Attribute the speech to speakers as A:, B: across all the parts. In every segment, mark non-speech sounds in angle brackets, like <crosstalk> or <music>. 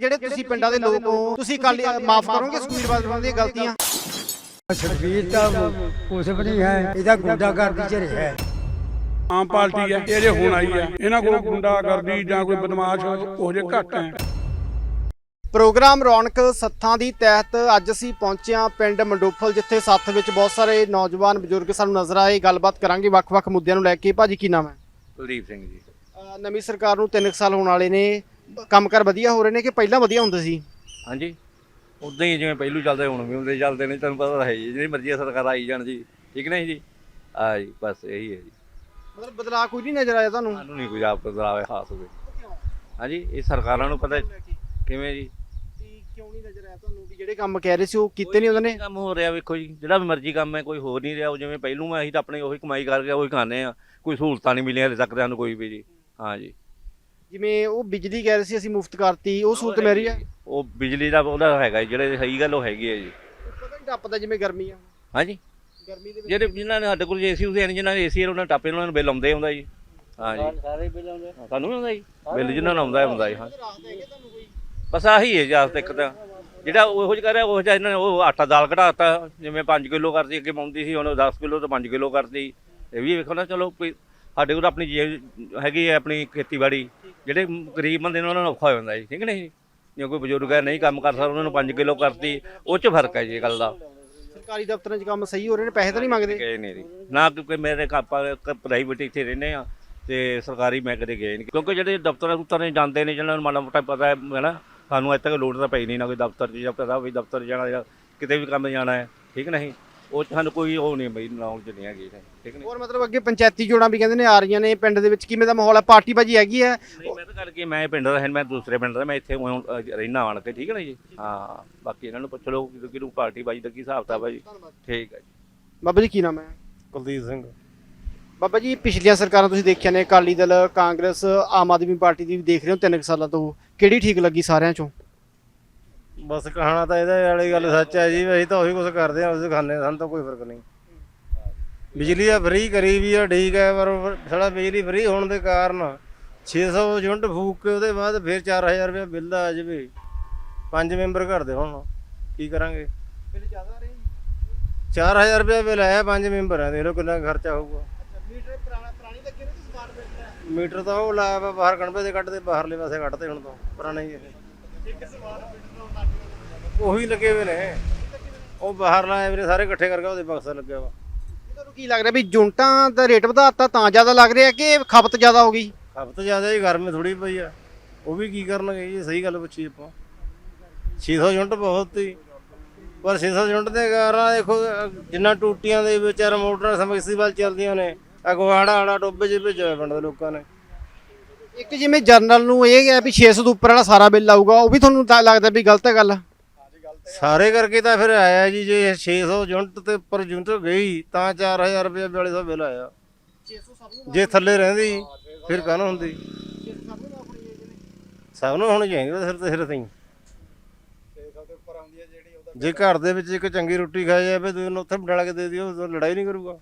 A: ਜਿਹੜੇ ਤੁਸੀਂ ਪਿੰਡਾਂ ਦੇ ਲੋਕ ਹੋ ਤੁਸੀਂ ਕੱਲ ਮਾਫ ਕਰੋਗੇ ਸੁਖਬੀਰ ਬਾਦਲ ਦੀਆਂ ਗਲਤੀਆਂ?
B: ਸੁਖਬੀਰ ਤਾਂ ਕੁਛ ਵੀ ਨਹੀਂ ਹੈ ਇਹਦਾ ਗੁੰਡਾਗਰਦੀ ਚ ਰਿਹਾ ਹੈ।
C: ਆਮ ਪਾਰਟੀ ਹੈ ਇਹ ਜੇ ਹੁਣ ਆਈ ਹੈ ਇਹਨਾਂ ਕੋਲ ਗੁੰਡਾਗਰਦੀ ਜਾਂ ਕੋਈ ਬਦਮਾਸ਼ ਉਹ ਜੇ ਘੱਟ ਹੈ।
A: ਪ੍ਰੋਗਰਾਮ ਰੌਣਕ ਸੱਥਾਂ ਦੀ ਤਹਿਤ ਅੱਜ ਅਸੀਂ ਪਹੁੰਚੇ ਹਾਂ ਪਿੰਡ ਮੰਡੋਫਲ ਜਿੱਥੇ ਸੱਥ ਵਿੱਚ ਬਹੁਤ ਸਾਰੇ ਨੌਜਵਾਨ ਬਜ਼ੁਰਗ ਸਾਨੂੰ ਨਜ਼ਰ ਆਏ ਗੱਲਬਾਤ ਕਰਾਂਗੇ ਵੱਖ-ਵੱਖ ਮੁੱਦਿਆਂ ਨੂੰ ਲੈ ਕੇ। ਭਾਜੀ ਕੀ ਨਾਮ ਹੈ?
D: ਕੁਲਦੀਪ ਸਿੰਘ ਜੀ।
A: ਨਵੀਂ ਸਰਕਾਰ ਨੂੰ 3 ਸਾਲ ਹੋਣ ਵਾਲੇ ਨੇ। ਕੰਮਕਾਰ ਵਧੀਆ ਹੋ ਰਹੇ ਨੇ ਕਿ ਪਹਿਲਾਂ ਵਧੀਆ ਹੁੰਦੇ ਸੀ?
D: ਹਾਂਜੀ। ਉਦਾਂ ਹੀ ਜਿਵੇਂ ਪਹਿਲੂ ਚੱਲਦੇ ਹੁਣ ਵੀ ਹੁੰਦੇ ਚੱਲਦੇ ਨੇ ਤੁਹਾਨੂੰ ਪਤਾ ਤਾਂ ਹੈ ਜੀ ਜਿਹੜੀ ਮਰਜ਼ੀ ਸਰਕਾਰ ਆਈ ਜਾਣ ਜੀ। ਠੀਕ ਨਹੀਂ ਜੀ? ਆ ਜੀ ਬਸ ਇਹੀ ਹੈ ਜੀ।
A: ਮਤਲਬ ਬਦਲਾਅ ਕੋਈ ਨਹੀਂ ਨਜ਼ਰ ਆਇਆ ਤੁਹਾਨੂੰ?
D: ਸਾਨੂੰ ਨਹੀਂ ਕੋਈ ਆਪ ਬਦਲਾਵੇ ਖਾਸ ਹੋਵੇ ਹਾਂਜੀ ਇਹ ਸਰਕਾਰਾਂ ਨੂੰ ਪਤਾ ਕਿਵੇਂ ਜੀ?
A: ਕਿਉਂ ਨਹੀਂ ਨਜ਼ਰ ਆਇਆ ਤੁਹਾਨੂੰ ਵੀ ਜਿਹੜੇ ਕੰਮ ਕਹਿ ਰਹੇ ਸੀ ਉਹ ਕੀਤੇ ਨਹੀਂ ਉਹਨਾਂ ਨੇ?
D: ਕੰਮ ਹੋ ਰਿਹਾ ਵੇਖੋ ਜੀ ਜਿਹੜਾ ਵੀ ਮਰਜ਼ੀ ਕੰਮ ਹੈ ਕੋਈ ਹੋ ਨਹੀਂ ਰਿਹਾ। ਉਹ ਜਿਵੇਂ ਪਹਿਲੂ ਮੈਂ ਅਸੀਂ ਤਾਂ ਆਪਣੇ ਉਹੀ ਕਮਾਈ ਕਰਕੇ ਉਹੀ ਖਾਂਦੇ ਆ ਕੋਈ ਸਹੂਲਤਾਂ ਨਹੀਂ ਮਿਲੀਆਂ ਹਲੇ ਤੱਕ ਤਾਂ ਸਾਨੂੰ ਕੋਈ ਵੀ ਜੀ। ਹਾਂ ਜੀ।
A: ਜਿਵੇਂ ਉਹ ਬਿਜਲੀ ਕਹਿ ਰਹੇ ਸੀ ਅਸੀਂ ਮੁਫਤ ਕਰਤੀ ਉਹ ਮਿਲ ਰਹੀ ਹੈ
D: ਉਹ ਬਿਜਲੀ ਦਾ ਉਹਦਾ ਹੈਗਾ ਜੀ, ਜਿਹੜੇ ਸਹੀ ਗੱਲ ਉਹ ਹੈਗੀ ਹੈ ਜੀ।
A: ਪਤਾ ਨਹੀਂ ਟੱਪਦਾ ਜਿਵੇਂ ਗਰਮੀ ਆ।
D: ਹਾਂਜੀ।
A: ਗਰਮੀ ਦੇ ਵਿੱਚ
D: ਜਿਹੜੇ ਜਿਨ੍ਹਾਂ ਨੇ ਸਾਡੇ ਕੋਲ ਏਸੀ ਉਸੇ ਨੇ ਜਿਨ੍ਹਾਂ ਨੇ ਏਸੀ ਉਹਨਾਂ ਨੇ ਟਾਪੇ ਉਹਨਾਂ ਨੂੰ ਬਿੱਲ ਆਉਂਦੇ ਹੁੰਦਾ ਜੀ। ਹਾਂ ਜੀ।
B: ਸਾਰੇ ਬਿੱਲ ਆਉਂਦੇ।
D: ਤੁਹਾਨੂੰ ਵੀ ਆਉਂਦਾ ਜੀ। ਬਿੱਲ ਜਿਨ੍ਹਾਂ ਨੂੰ ਆਉਂਦਾ ਹੁੰਦਾ ਜੀ ਹਾਂ।
A: ਰਾਹਤ ਹੈਗੇ ਤੁਹਾਨੂੰ ਕੋਈ?
D: ਬਸ ਆਹੀ ਹੈ ਜਾਸ ਤੱਕ ਤਾਂ ਜਿਹੜਾ ਉਹੋ ਜਿਹਾ ਕਰ ਰਿਹਾ ਉਹ ਜਿਹਾ ਇਹਨਾਂ ਨੇ ਉਹ ਆਟਾ ਦਾਲ ਘਟਾਤਾ ਜਿਵੇਂ 5 ਕਿਲੋ ਕਰਦੀ ਅੱਗੇ ਪਾਉਂਦੀ ਸੀ ਹੁਣ 10 ਕਿਲੋ ਤੋਂ 5 ਕਿਲੋ ਕਰਦੀ। ਇਹ ਵੀ ਵੇਖੋ ਨਾ ਚਲੋ ਕੋਈ ਸਾਡੇ ਕੋਲ ਆਪਣੀ ਜੇ- ਹੈਗੀ ਹੈ ਆਪਣੀ ਖੇਤੀਬਾੜੀ। ਜਿਹੜੇ ਗਰੀਬ ਬੰਦੇ ਨੇ ਉਹਨਾਂ ਨੂੰ ਔਖਾ ਹੋ ਜਾਂਦਾ ਜੀ ਠੀਕ ਨਹੀਂ? ਜੇ ਕੋਈ ਬਜ਼ੁਰਗ ਹੈ ਨਹੀਂ ਕੰਮ ਕਰ ਸਕਦਾ ਉਹਨਾਂ ਨੂੰ 5 ਕਿਲੋ ਕਰਤੀ ਉਹ 'ਚ ਫ਼ਰਕ ਹੈ ਜੀ ਇਹ ਗੱਲ ਦਾ।
A: ਸਰਕਾਰੀ ਦਫ਼ਤਰਾਂ 'ਚ ਕੰਮ ਸਹੀ ਹੋ ਰਹੇ ਨੇ ਪੈਸੇ ਤਾਂ ਨਹੀਂ ਮੰਗਦੇ?
D: ਗਏ ਨਹੀਂ ਜੀ। ਨਾ ਕਿਉਂਕਿ ਮੇਰੇ ਕਾਪਾ ਪ੍ਰਾਈਵੇਟ ਇੱਥੇ ਰਹਿੰਦੇ ਆ ਤੇ ਸਰਕਾਰੀ ਮੈਂ ਕਦੇ ਗਏ ਨਹੀਂ। ਕਿਉਂਕਿ ਜਿਹੜੇ ਦਫ਼ਤਰਾਂ ਦਫ਼ਤਰਾਂ ਨੇ ਜਾਂਦੇ ਨੇ ਜਿਹਨਾਂ ਨੂੰ ਮਾੜਾ ਮੋਟਾ ਪਤਾ ਹੈ ਹੈ ਨਾ ਸਾਨੂੰ ਅੱਜ ਤੱਕ ਲੋੜ ਤਾਂ ਪਈ ਨਹੀਂ ਨਾ ਕੋਈ ਦਫ਼ਤਰ 'ਚ ਜਾਂ ਪਤਾ ਵੀ ਦਫ਼ਤਰ ਜਾਣਾ ਜਾਂ ਕਿਤੇ ਵੀ ਕੰਮ ਜਾਣਾ ਹੈ ਠੀਕ ਨਹੀਂ? ਉਹ 'ਚ ਸਾਨੂੰ ਕੋਈ ਉਹ ਨਹੀਂ ਬਈ ਨੌਲੇਜ ਨਹੀਂ ਹੈਗੀ ਠੀਕ ਨਹੀਂ?
A: ਹੋਰ ਮਤਲਬ ਅੱਗੇ ਪੰਚਾਇਤੀ ਜੋੜਾਂ ਵੀ ਕਹਿੰਦੇ ਨੇ ਆ ਰਹੀਆਂ ਨੇ ਪਿੰਡ ਦੇ ਵਿੱਚ ਕਿਵੇਂ ਦਾ ਮਾਹੌਲ ਹੈ ਪਾਰਟੀ ਬਾਜੀ ਹੈਗੀ ਹੈ
D: ਨਹੀਂ ਮੈਂ ਤਾਂ ਗੱਲ ਕੀ ਮੈਂ ਪਿੰਡ ਦਾ ਹੈ ਮੈਂ ਦੂਸਰੇ ਪਿੰਡ ਦਾ ਮੈਂ ਇੱਥੇ ਅ, ਰਹਿਣਾ ਆਣ ਕੇ ਠੀਕ ਹੈ ਨਾ ਜੀ? ਹਾਂ। ਬਾਕੀ ਇਹਨਾਂ ਨੂੰ ਪੁੱਛ ਲਓ ਕਿ ਕਿਹਨੂੰ ਪਾਰਟੀ ਬਾਜੀ ਦਾ ਕੀ ਹਿਸਾਬ ਤਾ ਜੀ ਠੀਕ ਹੈ ਜੀ।
A: ਬਾਬਾ ਜੀ ਕੀ ਨਾਮ ਹੈ?
E: ਕੁਲਦੀਪ ਸਿੰਘ।
A: ਬਾਬਾ ਜੀ ਪਿਛਲੀਆਂ ਸਰਕਾਰਾਂ ਤੁਸੀਂ ਦੇਖਿਆ ਨੇ ਅਕਾਲੀ ਦਲ ਕਾਂਗਰਸ ਆਮ ਆਦਮੀ ਪਾਰਟੀ ਦੀ ਵੀ ਦੇਖ ਰਹੇ ਹੋ ਤਿੰਨ ਕੁ ਸਾਲਾਂ ਤੋਂ। ਕਿਹੜੀ ਠੀਕ ਲੱਗੀ ਸਾਰਿਆਂ ਚੋਂ?
E: ਬਸ ਕਹਾਣਾ ਤਾਂ ਇਹਦੇ ਵਾਲੀ ਗੱਲ ਸੱਚ ਹੈ ਜੀ ਅਸੀਂ ਤਾਂ ਉਹੀ ਕੁਝ ਕਰਦੇ ਆ ਉਸੇ ਹਾਂ, ਸਾਨੂੰ ਤਾਂ ਕੋਈ ਫ਼ਰਕ ਨਹੀਂ। ਬਿਜਲੀ ਆ ਫ੍ਰੀ ਕਰੀ ਵੀ ਆ ਠੀਕ ਹੈ ਪਰ ਸਾਡਾ ਬਿਜਲੀ ਫ੍ਰੀ ਹੋਣ ਦੇ ਕਾਰਨ 600 ਯੂਨਿਟ ਫੂਕ ਕੇ ਉਹਦੇ ਬਾਅਦ ਫਿਰ 4000 ਰੁਪਏ ਬਿੱਲ ਆ ਜਾਵੇ। ਪੰਜ ਮੈਂਬਰ ਘਰ ਦੇ ਹੁਣ ਕੀ ਕਰਾਂਗੇ?
A: ਬਿੱਲ ਜ਼ਿਆਦਾ ਰਹੇ
E: 4000 ਰੁਪਏ ਬਿੱਲ ਆਇਆ ਪੰਜ ਮੈਂਬਰ ਆ ਦੇਖ ਲਓ ਕਿੰਨਾ ਖਰਚਾ ਹੋਊਗਾ।
A: ਮੀਟਰ ਪੁਰਾਣਾ ਪੁਰਾਣੀ ਲੱਗੇ ਨੇ ਸਮਾਰਟ ਮੀਟਰ?
E: ਮੀਟਰ ਤਾਂ ਉਹ ਲਾਇਆ ਵਾ ਬਾਹਰ ਗਣਪੇ ਦੇ ਕੱਢਦੇ ਬਾਹਰਲੇ ਪਾਸੇ ਕੱਢਦੇ ਹੁਣ ਤੋਂ ਪੁਰਾਣਾ ਹੀ ਇਹ। ਉਹੀ ਲੱਗੇ ਹੋਏ ਨੇ। ਉਹ ਬਾਹਰ ਲਾਏ ਵੀਰੇ ਸਾਰੇ ਇਕੱਠੇ ਕਰਕੇ ਉਹਦੇ ਬਕਸਾ ਲੱਗਿਆ ਵਾ।
A: ਤੁਹਾਨੂੰ ਕੀ ਲੱਗ ਰਿਹਾ ਵੀ ਜੁੰਟਾਂ ਦਾ ਰੇਟ ਵਧਾਤਾ ਤਾਂ ਜ਼ਿਆਦਾ ਲੱਗ ਰਿਹਾ ਕਿ ਖਪਤ ਜ਼ਿਆਦਾ ਹੋ ਗਈ?
E: ਖਪਤ ਜ਼ਿਆਦਾ ਹੀ ਗਰਮੀ ਥੋੜੀ ਪਈ ਆ। ਉਹ ਵੀ ਕੀ ਕਰਨਗੇ ਜੀ ਸਹੀ ਗੱਲ ਪੁੱਛੀ ਆਪਾਂ। 600 ਯੂਨਿਟ ਬਹੁਤ ਹੀ ਪਰ 600 ਯੂਨਿਟ ਦੇ ਕਾਰਨ ਦੇਖੋ ਜਿੰਨਾ ਟੂਟੀਆਂ ਦੇ ਵਿਚਾਰ ਮੋਟਰਾਂ ਸਮਰਸੀਬਲ ਚੱਲਦੀਆਂ ਨੇ ਅਗਵਾੜਾ ਆੜਾ ਟੋਬੇ 'ਚ ਭੇਜਿਆ ਪਿੰਡ ਦੇ ਲੋਕਾਂ ਨੇ।
A: ਇੱਕ ਜਿਵੇਂ ਜਰਨਲ ਨੂੰ ਇਹ ਹੈ ਵੀ 600 ਤੋਂ ਉੱਪਰ ਵਾਲਾ ਸਾਰਾ ਬਿੱਲ ਆਊਗਾ, ਉਹ ਵੀ ਤੁਹਾਨੂੰ ਤਾਂ ਲੱਗਦਾ ਵੀ ਗਲਤ ਹੈ ਗੱਲ?
E: ਸਾਰੇ ਕਰਕੇ ਤਾਂ ਫਿਰ ਆਇਆ ਜੀ, ਜੇ 600 ਯੂਨਿਟ ਤੇ ਉੱਪਰ ਯੂਨਿਟ ਗਈ, ਤਾਂ 4000 ਰੁਪਏ 4200 ਬਿੱਲ ਆਇਆ। ਜੇ ਥੱਲੇ ਰਹਿੰਦੀ, ਫਿਰ ਕਾਹਨੂੰ ਹੁੰਦੀ? ਸਭ ਨੂੰ ਹੋਣੀ ਚਾਹੀਦੀ ਸਿਰ ਤੇ ਸਿਰ ਤੇ ਜੇ ਘਰ ਦੇ ਵਿੱਚ ਇੱਕ ਚੰਗੀ ਰੋਟੀ ਖਾਈ ਜਾਵੇ ਦੂਜੇ ਨੂੰ ਉੱਥੇ ਬਣਾ ਕੇ ਦੇ ਦਿਓ ਲੜਾਈ ਨਹੀਂ ਕਰੂਗਾ।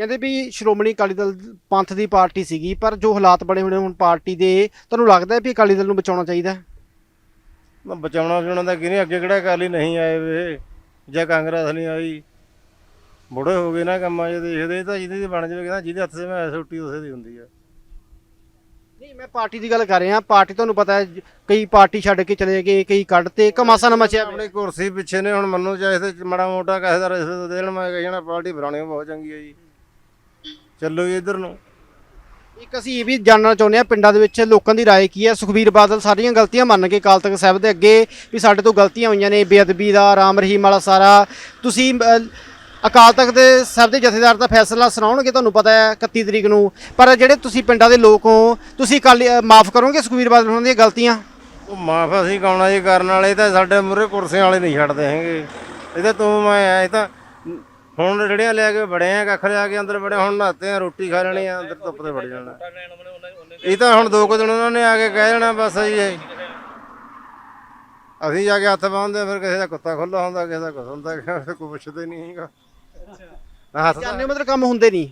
A: ਕਹਿੰਦੇ ਵੀ ਸ਼੍ਰੋਮਣੀ ਅਕਾਲੀ ਦਲ ਪੰਥ ਦੀ ਪਾਰਟੀ ਸੀਗੀ ਪਰ ਜੋ ਹਾਲਾਤ ਬਣੇ ਨੇ ਹੁਣ ਪਾਰਟੀ ਦੇ ਤੁਹਾਨੂੰ ਲੱਗਦਾ ਹੈ ਵੀ ਅਕਾਲੀ ਦਲ ਨੂੰ ਬਚਾਉਣਾ ਚਾਹੀਦਾ?
E: ਬਚਾਉਣਾ ਬਚਾਉਣਾ ਤਾਂ ਕਿਹਨੇ ਅੱਗੇ ਕਿਹੜਾ ਅਕਾਲੀ ਨਹੀਂ ਆਏ ਵੇ ਜਾਂ ਕਾਂਗਰਸ ਨਹੀਂ ਆਈ। ਬੁੜੇ ਹੋ ਗਏ ਨਾ ਕੰਮਾਂ 'ਚ ਦੇਖਦੇ ਤਾਂ ਜਿਹਦੀ ਬਣ ਜਾਵੇ ਕਹਿੰਦਾ ਜਿਹਦੇ ਹੱਥ 'ਚ ਮੈਂ ਰੋਟੀ ਉਸੇ ਦੀ ਹੁੰਦੀ ਆ।
A: ਨਹੀਂ ਮੈਂ ਪਾਰਟੀ ਦੀ ਗੱਲ ਕਰ ਰਿਹਾ ਪਾਰਟੀ ਤੁਹਾਨੂੰ ਪਤਾ ਹੈ ਜ- ਕਈ ਪਾਰਟੀ ਛੱਡ ਕੇ ਚਲੇ ਗਏ ਕਈ ਕੱਢਤੇ ਕਮਾਸਾ ਨਾ ਮਚਿਆ
E: ਆਪਣੀ ਕੁਰਸੀ ਪਿੱਛੇ ਨੇ ਹੁਣ ਮੰਨੂ ਚਾਹੇ ਤੇ ਮਾੜਾ ਮੋਟਾ ਕਿਸੇ ਦਾ ਰਿਸ਼ਤੇ ਦੇਣ ਮੈਂ ਕਹੀ ਜਾਣਾ ਪਾਰਟੀ ਬਣਾਉਣੀ ਬਹੁਤ ਚੰਗੀ ਹੈ ਜੀ। ਚੱਲੋ ਜੀ ਇਧਰ ਨੂੰ
A: ਇੱਕ ਅਸੀਂ ਇਹ ਵੀ ਜਾਣਨਾ ਚਾਹੁੰਦੇ ਹਾਂ ਪਿੰਡਾਂ ਦੇ ਵਿੱਚ ਲੋਕਾਂ ਦੀ رائے ਕੀ ਹੈ ਸੁਖਬੀਰ ਬਾਦਲ ਸਾਰੀਆਂ ਗਲਤੀਆਂ ਮੰਨ ਕੇ ਅਕਾਲ ਤਖਤ ਸਾਹਿਬ ਦੇ ਅੱਗੇ ਵੀ ਸਾਡੇ ਤੋਂ ਗਲਤੀਆਂ ਹੋਈਆਂ ਨੇ ਬੇਅਦਬੀ ਦਾ ਰਾਮ ਰਹੀਮ ਵਾਲਾ ਸਾਰਾ ਤੁਸੀਂ ਅ, ਅਕਾਲ ਤਖਤ ਦੇ ਸਾਹਿਬ ਦੇ ਜਥੇਦਾਰ ਦਾ ਫੈਸਲਾ ਸੁਣਾਉਣਗੇ ਤੁਹਾਨੂੰ ਪਤਾ ਹੈ 31 ਤਰੀਕ ਨੂੰ ਪਰ ਜਿਹੜੇ ਤੁਸੀਂ ਪਿੰਡਾਂ ਦੇ ਲੋਕ ਹੋ ਤੁਸੀਂ ਕੱਲ ਮਾਫ ਕਰੋਗੇ ਸੁਖਬੀਰ ਬਾਦਲ ਉਹਨਾਂ ਦੀਆਂ ਗਲਤੀਆਂ
E: ਉਹ ਮਾਫ ਅਸੀਂ ਕੌਣਾ ਜੀ ਕਰਨ ਵਾਲੇ ਤਾਂ ਸਾਡੇ ਮੂਰੇ ਕੁਰਸੀਆਂ ਵਾਲੇ ਨਹੀਂ ਛੱਡਦੇ ਹੈਗੇ ਇਹ ਤਾਂ ਤੂੰ ਮੈਂ ਆ ਇਹ ਤਾਂ ਹੁਣ ਰੜੀਆਂ ਲੈ ਕੇ ਬੜੇ ਆ ਕੱਖ ਲਿਆ ਕੇ ਅੰਦਰ ਬੜੇ ਹੁਣ ਨਹਾਤੇ ਆ ਰੋਟੀ ਖਾ ਲੈਣੀ ਆ ਅੰਦਰ ਧੁੱਪ ਤੇ ਵੜ ਜਾਣਾ। ਇਹ ਤਾਂ ਹੁਣ ਦੋ ਕੁ ਦਿਨ ਉਹਨਾਂ ਨੇ ਆ ਕੇ ਕਹਿ ਜਾਣਾ ਬਸ ਜੀ ਇਹ ਅਸੀਂ ਜਾ ਕੇ ਹੱਥ ਪਾਉਂਦੇ ਫਿਰ ਕਿਸੇ ਦਾ ਕੁੱਤਾ ਖੁੱਲਾ ਹੁੰਦਾ ਕਿਸੇ ਦਾ ਕੁਛ ਹੁੰਦਾ ਕੋਈ ਪੁੱਛਦੇ ਨਹੀਂ ਹੈਗਾ। ਹੱਥ ਤਾਂ
A: ਜਾਣੇ ਮਤਲਬ ਕੰਮ ਹੁੰਦੇ ਨਹੀਂ।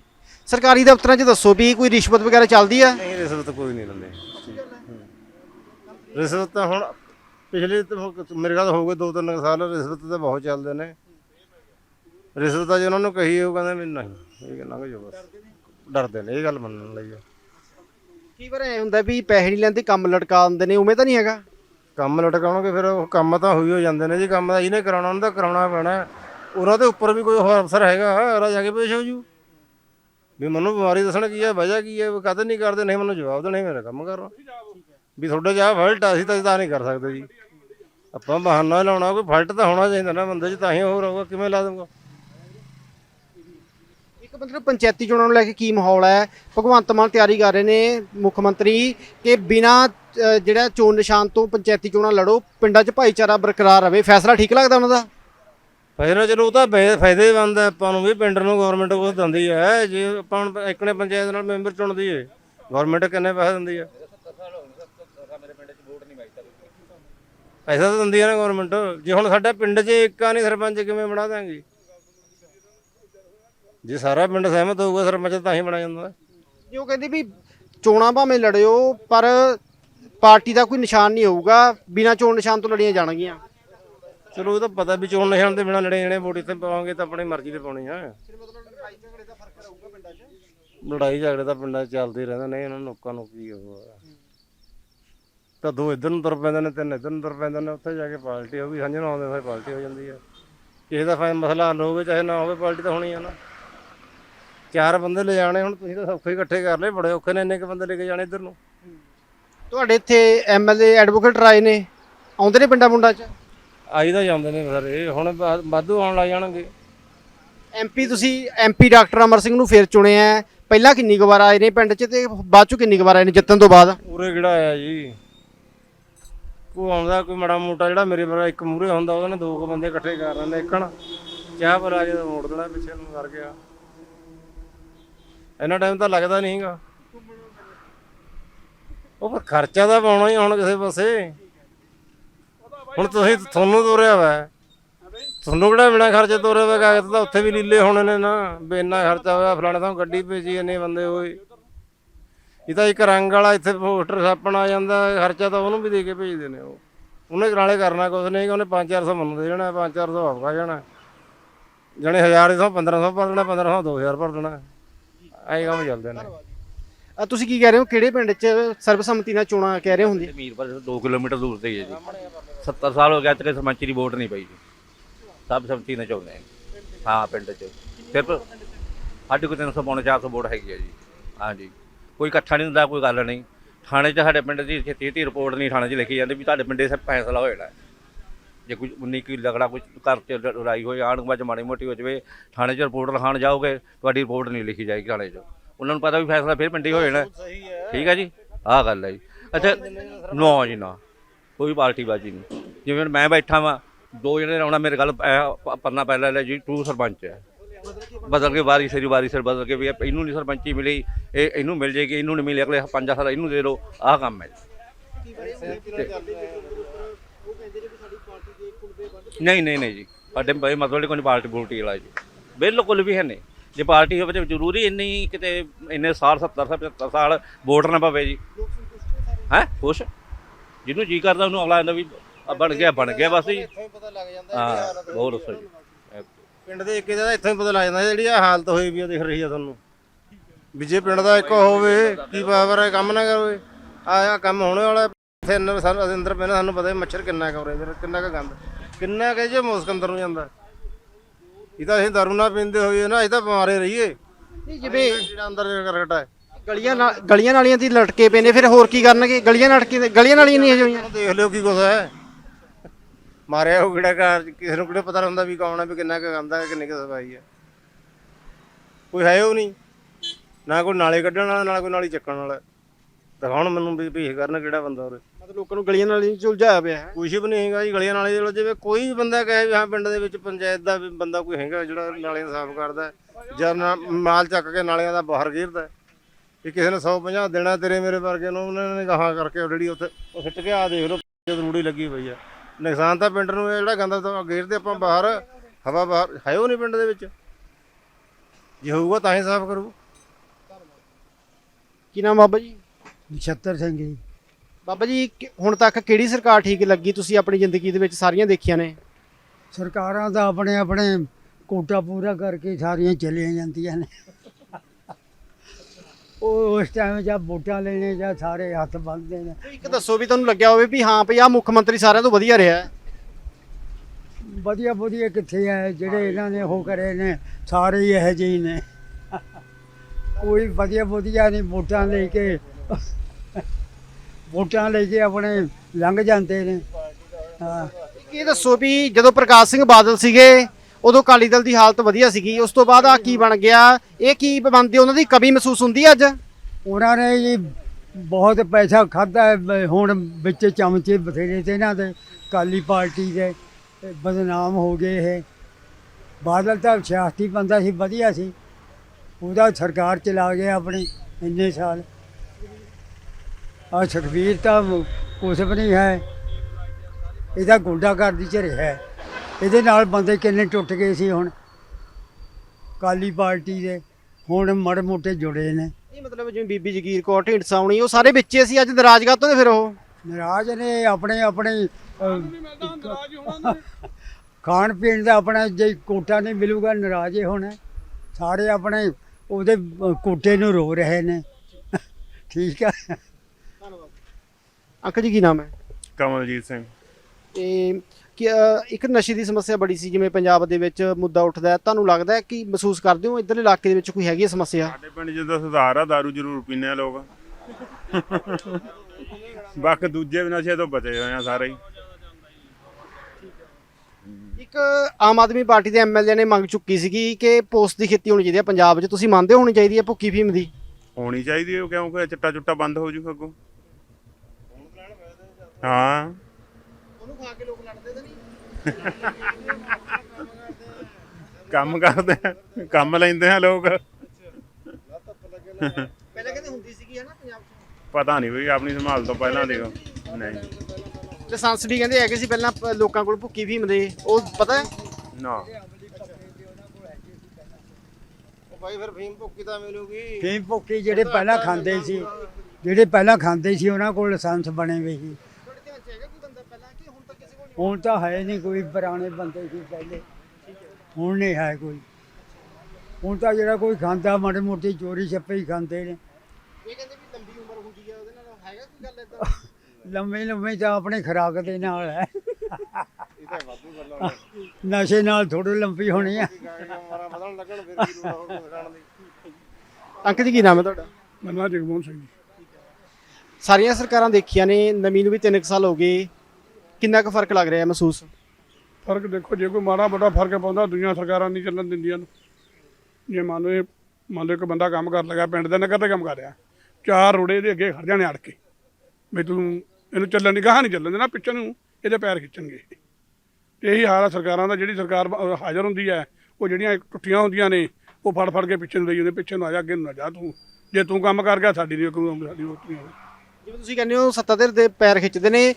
A: ਸਰਕਾਰੀ ਦਫ਼ਤਰਾਂ 'ਚ ਦੱਸੋ ਵੀ ਕੋਈ ਰਿਸ਼ਵਤ ਵਗੈਰਾ ਚੱਲਦੀ ਆ?
E: ਨਹੀਂ ਰਿਸ਼ਵਤ ਕੋਈ ਨਹੀਂ ਲੈਂਦੇ ਰਿਸ਼ਵਤ ਤਾਂ ਹੁਣ ਪਿਛਲੇ ਮੇਰੇ ਖਿਆਲ ਹੋ ਗਏ ਦੋ ਤਿੰਨ ਕੁ ਸਾਲ ਰਿਸ਼ਵਤ ਤੇ ਬਹੁਤ ਚੱਲਦੇ ਨੇ। ਆ ਜੇ ਉਹਨਾਂ ਨੂੰ ਕਹੀ ਉਹ ਕਹਿੰਦੇ ਵੀ ਨਹੀਂ ਇਹ ਲੰਘ ਜਾਓ ਬਸ ਡਰਦੇ ਨੇ ਇਹ ਗੱਲ ਮੰਨਣ ਲਈ ਆ।
A: ਕਈ ਵਾਰ ਐ ਹੁੰਦਾ ਵੀ ਪੈਸੇ ਨਹੀਂ ਲੈਂਦੇ ਕੰਮ ਲਟਕਾ ਦਿੰਦੇ ਨੇ ਉਵੇਂ ਤਾਂ ਨਹੀਂ ਹੈਗਾ?
E: ਕੰਮ ਲਟਕਾਉਣਗੇ ਫਿਰ ਉਹ ਕੰਮ ਤਾਂ ਹੋਈ ਹੋ ਜਾਂਦੇ ਨੇ ਜੀ ਕੰਮ ਤਾਂ ਇਹਨੇ ਕਰਾਉਣਾ ਉਹਨਾਂ ਦਾ ਕਰਾਉਣਾ ਪੈਣਾ। ਉਹਨਾਂ ਦੇ ਉੱਪਰ ਵੀ ਕੋਈ ਹੋਰ ਅਫਸਰ ਹੈਗਾ ਅਗਲਾ ਜਾ ਕੇ ਪੇਸ਼ ਹੋ ਜੂ। ਵੀ ਮੈਨੂੰ ਬਿਮਾਰੀ ਦੱਸਣ ਕੀ ਹੈ ਵਜ੍ਹਾ ਕੀ ਹੈ ਕਦ ਨਹੀਂ ਕਰਦੇ ਨਹੀਂ ਮੈਨੂੰ ਜਵਾਬ ਦੇਣਾ ਮੇਰਾ ਕੰਮ ਕਰਨਾ ਵੀ ਤੁਹਾਡਾ ਜਾ ਫਲਟ ਆ, ਅਸੀਂ ਤਾਂ ਤਾਂ ਨਹੀਂ ਕਰ ਸਕਦੇ ਜੀ। ਆਪਾਂ ਬਹਾਨਾ ਲਾਉਣਾ ਕੋਈ ਫਲਟ ਤਾਂ ਹੋਣਾ ਚਾਹੀਦਾ ਨਾ ਬੰਦੇ 'ਚ ਤਾਂ ਹੀ ਹੋ ਰਹੂਗਾ ਕਿਵੇਂ ਲਾ ਦੂੰਗਾ
A: ਇੱਕ ਮਤਲਬ ਪੰਚਾਇਤੀ ਚੋਣਾਂ ਨੂੰ ਲੈ ਕੇ ਕੀ ਮਾਹੌਲ ਹੈ? ਭਗਵੰਤ ਮਾਨ ਤਿਆਰੀ ਕਰ ਰਹੇ ਨੇ ਮੁੱਖ ਮੰਤਰੀ ਕਿ ਬਿਨਾ ਜਿਹੜਾ ਚੋਣ ਨਿਸ਼ਾਨ ਤੋਂ ਪੰਚਾਇਤੀ ਚੋਣਾਂ ਲੜੋ, ਪਿੰਡਾਂ 'ਚ ਭਾਈਚਾਰਾ ਬਰਕਰਾਰ ਰਵੇ ਫੈਸਲਾ ਠੀਕ ਲੱਗਦਾ ਉਹਨਾਂ ਦਾ?
E: ਫਾਇਦਾ ਚਲੋ ਉਹ ਤਾਂ ਫਾਇਦੇਮੰਦ ਹੈ। ਆਪਾਂ ਨੂੰ ਵੀ ਪਿੰਡ ਨੂੰ ਗਵਰਨਮੈਂਟ ਕੁਝ ਦਿੰਦੀ ਹੈ। ਜੇ ਆਪਾਂ ਹੁਣ ਇੱਕ ਨੇ ਪੰਚਾਇਤ ਨਾਲ ਮੈਂਬਰ ਚੁਣਦੀ ਹੈ ਗਵਰਨਮੈਂਟ ਕਿੰਨੇ ਪੈਸੇ ਦਿੰਦੀ ਹੈ? ਪੈਸਾ ਤਾਂ ਦਿੰਦੀ ਹੈ ਨਾ ਗਵਰਨਮੈਂਟ ਜੇ ਹੁਣ ਸਾਡੇ ਪਿੰਡ 'ਚ ਇੱਕਾ ਨਹੀਂ ਸਰਪੰਚ, ਕਿਵੇਂ ਬਣਾ ਦਾਂਗੇ ਜੇ ਸਾਰਾ ਪਿੰਡ ਸਹਿਮਤ ਹੋਊਗਾ ਸਰਪੰਚ ਤਾਂ ਹੀ ਬਣਾ ਜਾਂਦਾ।
A: ਜੀ ਉਹ ਕਹਿੰਦੇ ਵੀ ਚੋਣਾਂ ਭਾਵੇਂ ਲੜਿਓ ਪਰ ਪਾਰਟੀ ਦਾ ਕੋਈ ਨਿਸ਼ਾਨ ਨਹੀਂ ਹੋਊਗਾ ਬਿਨਾ ਚੋਣ ਨਿਸ਼ਾਨ ਤੋਂ ਲੜੀਆਂ ਜਾਣਗੀਆਂ।
E: ਚਲੋ ਇਹ ਤਾਂ ਪਤਾ ਵੀ ਚੋਣ ਨਿਸ਼ਾਨ ਤੇ ਬਿਨਾਂ ਲੜੇ ਜਣੇ ਵੋਟ ਇੱਥੇ ਪਾਵਾਂਗੇ ਤਾਂ ਆਪਣੀ ਮਰਜ਼ੀ ਤੇ ਪਾਉਣੀ ਆ। ਲੜਾਈ ਝਗੜੇ ਤਾਂ ਪਿੰਡਾਂ 'ਚ ਚੱਲਦੇ ਰਹਿੰਦੇ ਨੇ ਇਹਨਾਂ ਲੋਕਾਂ ਨੂੰ ਕੀ ਉਹ ਆ। ਤਾਂ ਦੋ ਇੱਧਰ ਨੂੰ ਤੁਰ ਪੈਂਦੇ ਨੇ ਤਿੰਨ ਇੱਧਰ ਨੂੰ ਤੁਰ ਪੈਂਦੇ ਨੇ ਉੱਥੇ ਜਾ ਕੇ ਪਾਰਟੀ ਹੋ ਗਈ ਸਮਝ ਨਾ ਆਉਂਦੇ ਹੋਏ ਪਾਰਟੀ ਹੋ ਜਾਂਦੀ ਆ। ਕਿਸੇ ਦਾ ਫਾਇਦਾ ਮਸਲਾ ਹੱਲ ਹੋਵੇ ਚਾਹੇ ਨਾ ਹੋਵੇ ਪਾਰਟੀ ਤਾਂ ਹੋਣੀ ਆ ਨਾ। ਚਾਰ ਬੰਦੇ ਲੈ ਜਾਣੇ ਹੁਣ ਤੁਸੀਂ ਤਾਂ ਸੌਖੇ ਇਕੱਠੇ ਕਰ ਲਏ ਬੜੇ ਔਖੇ ਨੇ ਇੰਨੇ ਕ ਬੰਦੇ ਲੈ ਕੇ ਜਾਣੇ ਇੱਧਰ ਨੂੰ।
A: ਤੁਹਾਡੇ ਇੱਥੇ ਐਮਐਲਏ ਐਡਵੋਕੇਟ ਰਾਏ ਨੇ ਆਉਂਦੇ ਨੇ ਪਿੰਡਾਂ ਮੁੰਡਾਂ 'ਚ?
E: ਆਈ ਤਾਂ ਜਾਂਦੇ ਨੇ ਸਾਰੇ ਹੁਣ ਵਾ- ਵਾਧੂ ਆਉਣ ਲੱਗ ਜਾਣਗੇ।
A: ਐਮਪੀ ਤੁਸੀਂ ਐਮਪੀ ਡਾਕਟਰ ਅਮਰ ਸਿੰਘ ਨੂੰ ਫੇਰ ਚੁਣਿਆ ਹੈ। ਪਹਿਲਾਂ ਕਿੰਨੀ ਕੁ ਵਾਰ ਆਏ ਨੇ ਪਿੰਡ 'ਚ ਤੇ ਬਾਅਦ 'ਚ ਕਿੰਨੀ ਕੁ ਵਾਰ ਆਏ ਨੇ ਜਿੱਤਣ ਤੋਂ ਬਾਅਦ?
E: ਪੂਰੇ ਕਿਹੜਾ ਆਇਆ ਜੀ? ਕੋਈ ਆਉਂਦਾ ਕੋਈ ਮੜਾ ਮੋਟਾ ਜਿਹੜਾ ਮੇਰੇ ਵਰਗਾ ਇੱਕ ਮੂਰੇ ਹੁੰਦਾ ਉਹਦੇ ਨਾਲ ਦੋ ਕੁ ਬੰਦੇ ਇਕੱਠੇ ਕਰ ਲੈਂਦੇ ਇੱਕਣ ਚਾਹ ਪਰ ਆ ਜਦੋਂ ਮੋੜ ਦੇਣਾ ਪਿੱਛੇ ਨੂੰ ਕਰ ਗਿਆ। ਇੰਨਾ ਟਾਈਮ ਤਾਂ ਲੱਗਦਾ ਨਹੀਂਗਾ ਉਹ ਪਰ ਖਰਚਾ ਤਾਂ ਪਾਉਣਾ ਹੀ ਹੁਣ ਕਿਸੇ ਪਾਸੇ। ਹੁਣ ਤੁਸੀਂ ਤੁਹਾਨੂੰ ਤੋਰਿਆ ਵਾ। ਤੁਹਾਨੂੰ ਕਿਹੜਾ ਬਿਨਾ ਖਰਚੇ ਤੋਰਿਆ ਵਾ? ਕਾਗਜ਼ ਤਾਂ ਉੱਥੇ ਵੀ ਲੀਲੇ ਹੋਣੇ ਨੇ ਨਾ। ਵੀ ਇੰਨਾ ਖਰਚਾ ਹੋਇਆ, ਫਲਾਣੇ ਥਾਂ ਗੱਡੀ ਭੇਜੀ ਇੰਨੇ ਬੰਦੇ ਹੋਏ। ਇਹ ਤਾਂ ਇੱਕ ਰੰਗ ਵਾਲਾ ਇੱਥੇ ਪੋਸਟਰ ਛਾਪਣ ਆ ਜਾਂਦਾ, ਖਰਚਾ ਤਾਂ ਉਹਨੂੰ ਵੀ ਦੇ ਕੇ ਭੇਜਦੇ ਨੇ ਉਹ। ਉਹਨੇ ਨਾਲੇ ਕਰਨਾ ਕੁਛ ਨਹੀਂ ਕਿ ਉਹਨੇ 5-400 ਮੈਨੂੰ ਦੇ ਜਾਣਾ 5-400 ਆਪ ਖਾ ਜਾਣਾ। ਜਣੇ 1000 ਤੋਂ 1500 ਭਰ ਦੇਣਾ 1500 2000 ਭਰ ਦੇਣਾ। ਐਂ ਕੰਮ ਚੱਲਦੇ ਨੇ।
A: ਅ, ਤੁਸੀਂ ਕੀ ਕਹਿ ਰਹੇ ਹੋ? ਕਿਹੜੇ ਪਿੰਡ 'ਚ ਸਰਬਸੰਮਤੀ ਨਾਲ ਚੋਣਾਂ ਕਹਿ ਰਹੇ ਹੁੰਦੀ?
D: ਮੀਰਪੁਰ 2 ਕਿਲੋਮੀਟਰ ਦੂਰ ਤੇ ਹੀ ਹੈ ਜੀ। 70 ਸਾਲ ਹੋ ਗਿਆ ਤੇ ਸਰਪੰਚ ਦੀ ਵੋਟ ਨਹੀਂ ਪਈ ਜੀ। ਸਭ ਸੰਮਤੀ ਨਾਲ ਚਾਹੁੰਦੇ ਆ ਹਾਂ ਪਿੰਡ 'ਚ। ਸਿਰਫ ਸਾਡੇ ਕੋਲ 300 ਪੌਣੇ 400 ਵੋਟ ਹੈਗੀ ਹੈ ਜੀ। ਹਾਂ ਜੀ। ਕੋਈ ਇਕੱਠਾ ਨਹੀਂ ਹੁੰਦਾ ਕੋਈ ਗੱਲ ਨਹੀਂ। ਥਾਣੇ 'ਚ ਸਾਡੇ ਪਿੰਡ ਦੀ ਛੇਤੀ ਛੇਤੀ ਰਿਪੋਰਟ ਨਹੀਂ ਥਾਣੇ 'ਚ ਲਿਖੀ ਜਾਂਦੀ ਵੀ ਤੁਹਾਡੇ ਪਿੰਡੇ ਸਭ ਫੈਸਲਾ ਹੋ ਜਾਣਾ ਜੇ ਕੋਈ ਉਨੀ ਕੀ ਲਗੜਾ ਕੋਈ ਘਰ 'ਚ ਲੜਾਈ ਹੋਈ ਆਣ ਬਾਜ ਮਾੜੀ ਮੋਟੀ ਹੋ ਜਾਵੇ ਥਾਣੇ 'ਚ ਰਿਪੋਰਟ ਲਿਖਾਉਣ ਜਾਓਗੇ ਤੁਹਾਡੀ ਰਿਪੋਰਟ ਨਹੀਂ ਲਿਖੀ ਜਾਏਗੀ ਥਾਣੇ 'ਚ। ਉਹਨਾਂ ਨੂੰ ਪਤਾ ਵੀ ਫੈਸਲਾ ਫਿਰ ਪਿੰਡੀ ਹੋ ਜਾਣਾ। ਠੀਕ ਹੈ ਜੀ? ਆਹ ਗੱਲ ਹੈ ਜੀ। ਅੱਛਾ ਨੋ ਜੀ ਨਾ। ਕੋਈ ਪਾਰਟੀ ਬਾਜੀ ਨਹੀਂ। ਜਿਵੇਂ ਮੈਂ ਬੈਠਾ ਵਾਂ ਦੋ ਜਣੇ ਆਉਣਾ ਮੇਰੇ ਗੱਲ ਪੰਨਾ ਪਹਿਲਾਂ ਲੈ ਜੀ ਤੂੰ ਸਰਪੰਚ ਹੈ। ਬਦਲ ਕੇ ਵਾਰੀ ਸਰੀ ਵਾਰੀ ਸਰ ਬਦਲ ਕੇ ਵੀ ਇਹ- ਇਹਨੂੰ ਨਹੀਂ ਸਰਪੰਚੀ ਮਿਲੀ ਇਹ ਇਹਨੂੰ ਮਿਲ ਜੇਗੀ ਇਹਨੂੰ ਨਹੀਂ ਮਿਲੀ ਅਗਲੇ 5 ਸਾਲ ਇਹਨੂੰ ਦੇ ਦਿਓ ਆਹ ਕੰਮ ਹੈ। ਜੀ ਨਹੀਂ ਨਹੀਂ ਨਹੀਂ ਜੀ। ਸਾਡੇ ਬਈ ਮਤਲਬ ਕੋਈ ਪਾਰਟੀ ਬੂਟੀ ਵਾਲਾ ਜੀ। ਬਿਲਕੁਲ ਵੀ ਹੈ ਨਹੀਂ। ਜੇ ਪਾਰਟੀ ਹੋਵੇ ਤੇ ਜ਼ਰੂਰੀ ਇੰਨੀ ਕਿਤੇ ਇੰਨੇ ਸਾਲ 70 75 ਸਾਲ ਵੋਟ ਨਾ ਪਵੇ ਜੀ। ਹੈ? ਖੁਸ਼? ਜਿਹਨੂੰ ਜੀ ਕਰਦਾ ਉਹਨੂੰ ਅਗਲਾ ਕਹਿੰਦਾ ਵੀ ਆ ਬਣ ਗਿਆ ਬਣ ਗਿਆ ਬਸ ਜੀ।
E: ਇੱਥੋਂ ਹੀ ਪਤਾ ਲੱਗ ਜਾਂਦਾ
D: ਹਾਂ ਹੋਰ ਦੱਸੋ
E: ਪਿੰਡ ਦੇ ਇੱਕ ਦਾ ਇੱਥੋਂ ਹੀ ਪਤਾ ਲੱਗ ਜਾਂਦਾ ਜਿਹੜੀ ਆ ਹਾਲਤ ਹੋਈ ਵੀ ਆ, ਦਿਖ ਰਹੀ ਆ ਤੁਹਾਨੂੰ। ਵੀ ਜੇ ਪਿੰਡ ਦਾ ਇੱਕ ਹੋਵੇ, ਕੀ ਪਾਵਰ ਹੈ ਕੰਮ ਨਾ ਕਰੋਗੇ ਆ ਆ ਕੰਮ ਹੋਣੇ ਵਾਲਾ ਇੱਥੇ ਅੰਦਰ ਸਾਨੂੰ ਅੰਦਰ ਪੈਣਾ ਸਾਨੂੰ ਪਤਾ ਹੈ ਮੱਛਰ ਕਿੰਨਾ ਕਵਰੇ ਕਿੰਨਾ ਕੁ ਗੰਦ। ਕਿੰਨਾ ਕਹੇ ਜੇ ਮੁਸਕ ਅੰਦਰ ਨੂੰ ਜਾਂਦਾ। ਇਹ ਤਾਂ ਅਸੀਂ ਦਾਰੂ ਨਾ ਪੀਂਦੇ ਹੋਈਏ ਨਾ ਅਸੀਂ ਤਾਂ ਬਿਮਾਰੇ ਰਹੀਏ।
A: ਨਹੀਂ ਜਿਵੇਂ
E: ਜਿਹੜਾ ਅੰਦਰ ਕਰਕਟਾ ਹੈ।
A: ਗਲੀਆਂ ਨਾਲ ਗਲੀਆਂ ਨਾਲੀਆਂ ਦੀ ਲਟਕੇ ਪਏ ਨੇ ਫਿਰ ਹੋਰ ਕੀ ਕਰਨਗੇ? ਗਲੀਆਂ ਲਟਕੇ ਗਲੀਆਂ ਨਾਲੀਆਂ ਨਹੀਂ ਹੋਈਆਂ
E: ਦੇਖ ਲਿਓ ਕੀ ਕੁਛ ਹੈ। ਮਾਰਿਆ ਉਹ ਕਿਹੜਾ ਘਰ ਕਿਸੇ ਨੂੰ ਕਿਹੜਾ ਪਤਾ ਹੁੰਦਾ ਵੀ ਕੌਣ ਹੈ ਵੀ ਕਿੰਨਾ ਕੁ ਗੰਦਾ ਹੈ ਕਿੰਨੀ ਕੁ ਸਫ਼ਾਈ ਹੈ। ਕੋਈ ਹੈ ਉਹ ਨਹੀਂ। ਨਾ ਕੋਈ ਨਾਲੇ ਕੱਢਣ ਵਾਲਾ ਨਾ ਕੋਈ ਨਾਲੀ ਚੱਕਣ ਵਾਲਾ। ਦਿਖਾਉਣ ਮੈਨੂੰ ਵੀ ਭੇਖ ਕਰਨ ਕਿਹੜਾ ਬੰਦਾ ਉਰੇ।
A: ਮਤਲਬ ਲੋਕਾਂ ਨੂੰ ਗਲੀਆਂ ਨਾਲੀਆਂ 'ਚ ਉਲਝਾਇਆ ਪਿਆ ਹੈ।
E: ਕੁਛ ਵੀ ਨਹੀਂ ਹੈਗਾ ਜੀ ਗਲੀਆਂ ਨਾਲੇ ਦੇ ਜਿਵੇਂ ਕੋਈ ਵੀ ਬੰਦਾ ਕਹੇ ਵੀ ਹਾਂ ਪਿੰਡ ਦੇ ਵਿੱਚ ਪੰਚਾਇਤ ਦਾ ਵੀ ਬੰਦਾ ਕੋਈ ਹੈਗਾ ਜਿਹੜਾ ਨਾਲੀਆਂ ਸਾਫ਼ ਕਰਦਾ ਹੈ, ਜਾਂ ਨਾ- ਮਾਲ ਚੱਕ ਕੇ ਨਾਲੀਆਂ ਦਾ ਬਾਹਰ ਗੇਰਦਾ ਹੈ। ਵੀ ਕਿਸੇ ਨੇ 150 ਦੇਣਾ ਤੇਰੇ ਮੇਰੇ ਵਰਗੇ ਨੂੰ ਉਹਨਾਂ ਨੇ ਗਾਹਾਂ ਕਰਕੇ ਜਿਹੜੀ ਉੱਥੇ ਉਹ ਸਿੱਟ ਕੇ ਆ ਦੇਖ ਲਓ ਜਦ ਰੂੜੀ ਲੱਗੀ ਪਈ ਆ ਨੁਕਸਾਨ ਤਾਂ ਪਿੰਡ ਨੂੰ ਇਹ ਜਿਹੜਾ ਗੰਦਾ ਤਾਂ ਗੇਰਦੇ ਆਪਾਂ ਬਾਹਰ ਹਵਾ ਬਾਹਰ ਹੈ ਉਹ ਨਹੀਂ ਪਿੰਡ ਦੇ ਵਿੱਚ। ਜੇ ਹੋਊਗਾ ਤਾਂ ਹੀ ਸਾਫ਼ ਕਰੂ।
A: ਕੀ ਨਾਮ ਬਾਬਾ ਜੀ?
B: ਨਛੱਤਰ ਸਿੰਘ ਜੀ।
A: ਬਾਬਾ ਜੀ ਕਿ- ਹੁਣ ਤੱਕ ਕਿਹੜੀ ਸਰਕਾਰ ਠੀਕ ਲੱਗੀ? ਤੁਸੀਂ ਆਪਣੀ ਜ਼ਿੰਦਗੀ ਦੇ ਵਿੱਚ ਸਾਰੀਆਂ ਦੇਖੀਆਂ ਨੇ।
F: ਸਰਕਾਰਾਂ ਤਾਂ ਆਪਣੇ ਆਪਣੇ ਕੋਟਾ ਪੂਰਾ ਕਰਕੇ ਸਾਰੀਆਂ ਚਲੀਆਂ ਜਾਂਦੀਆਂ ਨੇ। ਉਹ ਉਸ ਟਾਈਮ ਜਦ ਵੋਟਾਂ ਲੈਣੇ ਜਾਂ ਸਾਰੇ ਹੱਥ ਬੰਨ੍ਹਦੇ ਨੇ।
A: ਇੱਕ ਦੱਸੋ ਵੀ ਤੁਹਾਨੂੰ ਲੱਗਿਆ ਹੋਵੇ ਵੀ ਹਾਂ ਵੀ ਆਹ ਮੁੱਖ ਮੰਤਰੀ ਸਾਰਿਆਂ ਤੋਂ ਵਧੀਆ ਰਿਹਾ ਹੈ।
F: ਵਧੀਆ ਵਧੀਆ ਕਿੱਥੇ ਆ ਜਿਹੜੇ ਇਹਨਾਂ ਨੇ ਉਹ ਕਰੇ ਨੇ ਸਾਰੇ ਹੀ ਇਹੋ ਜਿਹੇ ਹੀ ਨੇ। ਕੋਈ ਵਧੀਆ ਵਧੀਆ ਨਹੀਂ ਵੋਟਾਂ ਲੈ ਕੇ ਵੋਟਾਂ ਲੈ ਕੇ ਆਪਣੇ ਲੰਘ ਜਾਂਦੇ ਨੇ। ਹਾਂ।
A: ਇਹ ਦੱਸੋ ਵੀ ਜਦੋਂ ਪ੍ਰਕਾਸ਼ ਸਿੰਘ ਬਾਦਲ ਸੀਗੇ ਉਦੋਂ ਅਕਾਲੀ ਦਲ ਦੀ ਹਾਲਤ ਵਧੀਆ ਸੀਗੀ। ਉਸ ਤੋਂ ਬਾਅਦ ਆ ਕੀ ਬਣ ਗਿਆ? ਇਹ ਕੀ ਬੰਦੇ ਉਹਨਾਂ ਦੀ ਕਮੀ ਮਹਿਸੂਸ ਹੁੰਦੀ ਹੈ ਅੱਜ?
F: ਉਹਨਾਂ ਨੇ ਜੀ ਬਹੁਤ ਪੈਸਾ ਖਾਦਾ ਹੁਣ ਵਿੱਚ ਚਮਚੇ ਬਥੇਰੇ ਤੇ ਇਹਨਾਂ ਦੇ ਕਾਲੀ ਪਾਰਟੀ ਦੇ ਬਦਨਾਮ ਹੋ ਗਏ ਇਹ। ਬਾਦਲ ਤਾਂ ਸਿਆਸਤੀ ਬੰਦਾ ਸੀ ਵਧੀਆ ਸੀ। ਉਹਦਾ ਸਰਕਾਰ ਚਲਾ ਗਿਆ ਆਪਣੀ ਇੰਨੇ ਸਾਲ। ਆ ਸੁਖਬੀਰ ਤਾਂ ਕੁਛ ਵੀ ਨਹੀਂ ਹੈ। ਇਹਦਾ ਗੁੰਡਾਗਰਦੀ ਚ ਰਿਹਾ ਹੈ। ਇਹਦੇ ਨਾਲ ਬੰਦੇ ਕਿੰਨੇ ਟੁੱਟ ਗਏ ਸੀ ਹੁਣ। ਕਾਲੀ ਪਾਰਟੀ ਦੇ ਹੁਣ ਮੜ ਮੋਟੇ ਜੁੜੇ ਨੇ।
A: ਇਹ ਮਤਲਬ ਜਿਵੇਂ ਬੀਬੀ ਜਗੀਰ ਕੌਰ ਢੀਂਡਸਾ ਸਾਉਣੀ ਉਹ ਸਾਰੇ ਵਿੱਚੇ ਸੀ ਅੱਜ ਨਾਰਾਜ਼ ਕਾਤੋਂ ਨੇ ਫਿਰ ਉਹ?
F: ਨਾਰਾਜ਼ ਨੇ ਆਪਣੇ ਆਪਣੇ ਖਾਣ ਪੀਣ ਦਾ ਆਪਣਾ ਜੇ ਕੋਟਾ ਨਹੀਂ ਮਿਲੂਗਾ ਨਾਰਾਜ਼ ਹੋਣਾ। ਸਾਰੇ ਆਪਣੇ ਉਹਦੇ ਕੋਟੇ ਨੂੰ ਰੋ ਰਹੇ ਨੇ। ਠੀਕ ਹੈ
A: ਅੰਕਲ ਜੀ ਕੀ ਨਾਮ ਹੈ?
G: ਕਮਲਜੀਤ ਸਿੰਘ।
A: ਤੇ ਕਿ ਅ, ਇੱਕ ਨਸ਼ੇ ਦੀ ਸਮੱਸਿਆ ਬੜੀ ਸੀ ਜਿਵੇਂ ਪੰਜਾਬ ਦੇ ਵਿੱਚ ਮੁੱਦਾ ਉੱਠਦਾ ਹੈ। ਤੁਹਾਨੂੰ ਲੱਗਦਾ ਹੈ ਕਿ ਮਹਿਸੂਸ ਕਰਦੇ ਹੋ ਇੱਧਰਲੇ ਇਲਾਕੇ ਦੇ ਵਿੱਚ ਕੋਈ ਹੈਗੀ ਹੈ ਸਮੱਸਿਆ?
G: ਸਾਡੇ ਪਿੰਡ ਜਿੱਦਾਂ ਸੁਧਾਰ ਆ दारू ਜ਼ਰੂਰ ਪੀਂਦੇ ਆ ਲੋਕ। ਬਾਕੀ ਦੂਜੇ ਵੀ ਨਸ਼ੇ ਤੋਂ ਬਚੇ ਹੋਏ ਆ ਸਾਰੇ ਹੀ।
A: ਇੱਕ ਆਮ ਆਦਮੀ ਪਾਰਟੀ ਦੇ ਐਮਐਲਏ ਨੇ ਮੰਗ ਚੁੱਕੀ ਸੀਗੀ ਕਿ ਪੋਸਟ ਦੀ ਖੇਤੀ ਹੋਣੀ ਚਾਹੀਦੀ ਹੈ ਪੰਜਾਬ 'ਚ। ਤੁਸੀਂ ਮੰਨਦੇ ਹੋ ਹੋਣੀ ਚਾਹੀਦੀ ਹੈ ਭੁੱਕੀ ਫੀਮ ਦੀ?
G: ਹੋਣੀ ਚਾਹੀਦੀ ਹੈ ਕਿਉਂਕਿ ਚਿੱਟਾ ਚੁੱਟਾ ਬੰਦ ਹੋ ਜੂ ਅੱਗੋਂ। ਹਾਂ।
A: ਉਹਨੂੰ ਖਾ ਕੇ ਲੋਕ ਲੜਦੇ ਤਾਂ ਨਹੀਂ।
G: ਕੰਮ ਕਰਦੇ ਆ ਕੰਮ ਲੈਂਦੇ ਆ ਲੋਕ।
A: ਪਹਿਲਾਂ ਕਹਿੰਦੇ ਹੁੰਦੀ ਸੀਗੀ ਹੈ ਨਾ ਪੰਜਾਬ 'ਚ।
G: ਪਤਾ ਨਹੀਂ ਵੀ ਆਪਣੀ ਸੰਭਾਲ ਤੋਂ ਪਹਿਲਾਂ ਦੇਖੋ। ਨਹੀਂ।
A: ਲਾਇਸੈਂਸ ਵੀ ਕਹਿੰਦੇ ਹੈਗੇ ਸੀ ਪਹਿਲਾਂ ਲੋਕਾਂ ਕੋਲ ਭੁੱਕੀ ਫੀਮ ਦੇ। ਉਹ ਪਤਾ ਹੈ?
G: ਨਾ।
E: ਉਹ ਭਾਈ ਫਿਰ ਫੀਮ ਭੁੱਕੀ ਤਾਂ ਮਿਲੂਗੀ।
F: ਫੀਮ ਭੁੱਕੀ ਜਿਹੜੇ ਪਹਿਲਾਂ ਖਾਂਦੇ ਸੀ ਜਿਹੜੇ ਪਹਿਲਾਂ ਖਾਂਦੇ ਸੀ ਉਹਨਾਂ ਕੋਲ ਲਾਇਸੈਂਸ ਬਣੇ ਹੋਏ ਸੀ
A: ਤੁਹਾਡੇ ਧਿਆਨ 'ਚ ਹੈਗਾ ਕੋਈ ਬੰਦਾ ਪਹਿਲਾਂ ਕਿ ਹੁਣ
F: ਤਾਂ ਹੈ ਨਹੀਂ ਕੋਈ ਪੁਰਾਣੇ ਬੰਦੇ ਸੀ ਪਹਿਲੇ। ਹੁਣ ਨਹੀਂ ਹੈ ਕੋਈ। ਹੁਣ ਤਾਂ ਜਿਹੜਾ ਕੋਈ ਖਾਂਦਾ ਮਾੜੀ ਮੋਟੀ ਚੋਰੀ ਛੱਪੇ ਹੀ ਖਾਂਦੇ ਨੇ।
A: ਇਹ ਕਹਿੰਦੇ ਵੀ ਲੰਬੀ ਉਮਰ ਹੁੰਦੀ ਹੈ ਉਹਦੇ ਨਾਲ ਹੈਗਾ ਕੋਈ ਗੱਲ ਇਦਾਂ <laughs>
F: ਲੰਮੇ ਲੰਮੇ ਤਾਂ ਆਪਣੇ ਖੁਰਾਕ ਦੇ ਨਾਲ ਹੈ। ਨਸ਼ੇ ਨਾਲ ਥੋੜੀ ਲੰਬੀ ਹੋਣੀ ਆ।
E: ਮਾਰਾ ਵਧਣ ਲੱਗਣ ਫਿਰ ਕੀ ਲੋੜ ਹੋਊ ਖਾਣ ਦੀ
A: ਅੰਕਲ ਜੀ ਕੀ ਨਾਮ ਹੈ ਤੁਹਾਡਾ?
C: ਨਾਂ ਜਗਮੋਹਨ ਸਿੰਘ ਜੀ।
A: ਸਾਰੀਆਂ ਸਰਕਾਰਾਂ ਦੇਖੀਆਂ ਨੇ ਨਵੀਂ ਨੂੰ ਵੀ 3 ਸਾਲ ਹੋ ਗਏ। ਕਿੰਨਾ ਕੁ ਫ਼ਰਕ ਲੱਗ ਰਿਹਾ ਹੈ ਮਹਿਸੂਸ?
C: ਫ਼ਰਕ ਦੇਖੋ ਜੇ ਕੋਈ ਮਾੜਾ ਮੋਟਾ ਫ਼ਰਕ ਪਾਉਂਦਾ ਦੁਨੀਆ ਸਰਕਾਰਾਂ ਨਹੀਂ ਚੱਲਣ ਦਿੰਦੀਆਂ। ਨੂੰ ਜੇ ਮੰਨ ਲਓ ਇਹ ਮੰਨ ਲਓ ਇੱਕ ਬੰਦਾ ਕੰਮ ਕਰ ਲਗਾ ਪਿੰਡ ਦੇ ਨਗਰ ਤੇ ਕੰਮ ਕਰ ਰਿਹਾ ਚਾਰ ਰੋੜੇ ਦੇ ਅੱਗੇ ਖੜ ਜਾਣੇ ਅੜ ਕੇ ਵੀ ਤੂੰ ਇਹਨੂੰ ਚੱਲਣ ਦੀ ਗਾਹਾਂ ਨਹੀਂ ਚੱਲਣ ਦੇਣਾ ਪਿੱਛੇ ਨੂੰ ਇਹਦੇ ਪੈਰ ਖਿੱਚਣਗੇ। ਤੇ ਇਹੀ ਹਾਲ ਆ ਸਰਕਾਰਾਂ ਦਾ ਜਿਹੜੀ ਸਰਕਾਰ ਬ- ਹਾਜ਼ਰ ਹੁੰਦੀ ਹੈ ਉਹ ਜਿਹੜੀਆਂ ਟੁੱਟੀਆਂ ਹੁੰਦੀਆਂ ਨੇ ਉਹ ਫੜ ਫੜ ਕੇ ਪਿੱਛੇ ਨੂੰ ਲਈ ਜਾਂਦੇ ਪਿੱਛੇ ਨੂੰ ਆ ਜਾ ਅੱਗੇ ਨੂੰ ਨਾ ਜਾ ਤੂੰ। ਜੇ ਤੂੰ ਕੰਮ ਕਰ ਗਿਆ ਸਾਡੀ ਨਹੀਂ ਕੋਈ ਸਾਡੀ ਨਹੀਂ।
A: ਜਿਵੇਂ ਤੁਸੀਂ ਕਹਿੰਦੇ ਹੋ ਸੱਤਾਧਿਰ ਦੇ ਪੈਰ ਖਿੱਚਦੇ ਨੇ।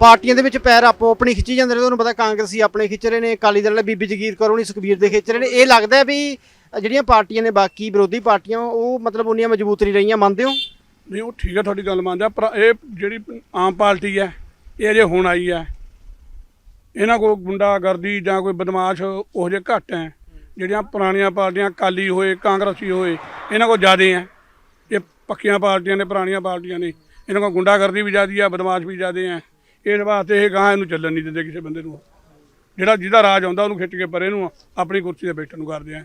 A: ਪਾਰਟੀਆਂ ਦੇ ਵਿੱਚ ਪੈਰ ਆਪੋ ਆਪਣੀ ਖਿੱਚੀ ਜਾਂਦੇ ਨੇ, ਤੁਹਾਨੂੰ ਪਤਾ ਕਾਂਗਰਸੀ ਆਪਣੇ ਖਿੱਚ ਰਹੇ ਨੇ, ਅਕਾਲੀ ਦਲ ਨੇ ਬੀਬੀ ਜਗੀਰ ਕੌਰ ਹੋਣੀ, ਸੁਖਬੀਰ ਦੇ ਖਿੱਚ ਰਹੇ ਨੇ। ਇਹ ਲੱਗਦਾ ਵੀ ਜਿਹੜੀਆਂ ਪਾਰਟੀਆਂ ਨੇ ਬਾਕੀ ਵਿਰੋਧੀ ਪਾਰਟੀਆਂ, ਉਹ ਮਤਲਬ ਉਨੀਆਂ ਮਜ਼ਬੂਤ ਨਹੀਂ ਰਹੀਆਂ, ਮੰਨਦੇ ਹੋ?
C: ਨਹੀਂ, ਉਹ ਠੀਕ ਹੈ ਤੁਹਾਡੀ ਗੱਲ ਮੰਨਦਾ ਪਰ ਇਹ ਜਿਹੜੀ ਆਮ ਪਾਰਟੀ ਹੈ, ਇਹ ਅਜੇ ਹੁਣ ਆਈ ਹੈ। ਇਹਨਾਂ ਕੋਲ ਗੁੰਡਾਗਰਦੀ ਜਾਂ ਕੋਈ ਬਦਮਾਸ਼ ਉਹ ਜਿਹੇ ਘੱਟ ਹੈ। ਜਿਹੜੀਆਂ ਪੁਰਾਣੀਆਂ ਪਾਰਟੀਆਂ ਕਾਲੀ ਹੋਏ, ਕਾਂਗਰਸੀ ਹੋਏ, ਇਹਨਾਂ ਕੋਲ ਜ਼ਿਆਦੇ ਹੈ। ਇਹ ਪੱਕੀਆਂ ਪਾਰਟੀਆਂ ਨੇ, ਪੁਰਾਣੀਆਂ ਪਾਰਟੀਆਂ ਨੇ। ਇਹਨਾਂ ਕੋਲ ਗੁੰਡਾਗਰਦੀ ਵੀ ਜ਼ਿਆਦੀ ਆ ਬਦਮਾਸ਼ ਵੀ ਜ਼ਿਆਦੇ ਹੈ। ਇਸ ਵਾਸਤੇ ਇਹ ਗਾਂ ਇਹਨੂੰ ਚੱਲਣ ਨਹੀਂ ਦਿੰਦੇ ਕਿਸੇ ਬੰਦੇ ਨੂੰ। ਜਿਹੜਾ ਜਿਹਦਾ ਰਾਜ ਆਉਂਦਾ ਉਹਨੂੰ ਖਿੱਚ ਕੇ ਪਰੇ ਨੂੰ ਆਪਣੀ ਕੁਰਸੀ ਤੇ ਬੈਠਣ ਨੂੰ ਕਰਦੇ ਆ।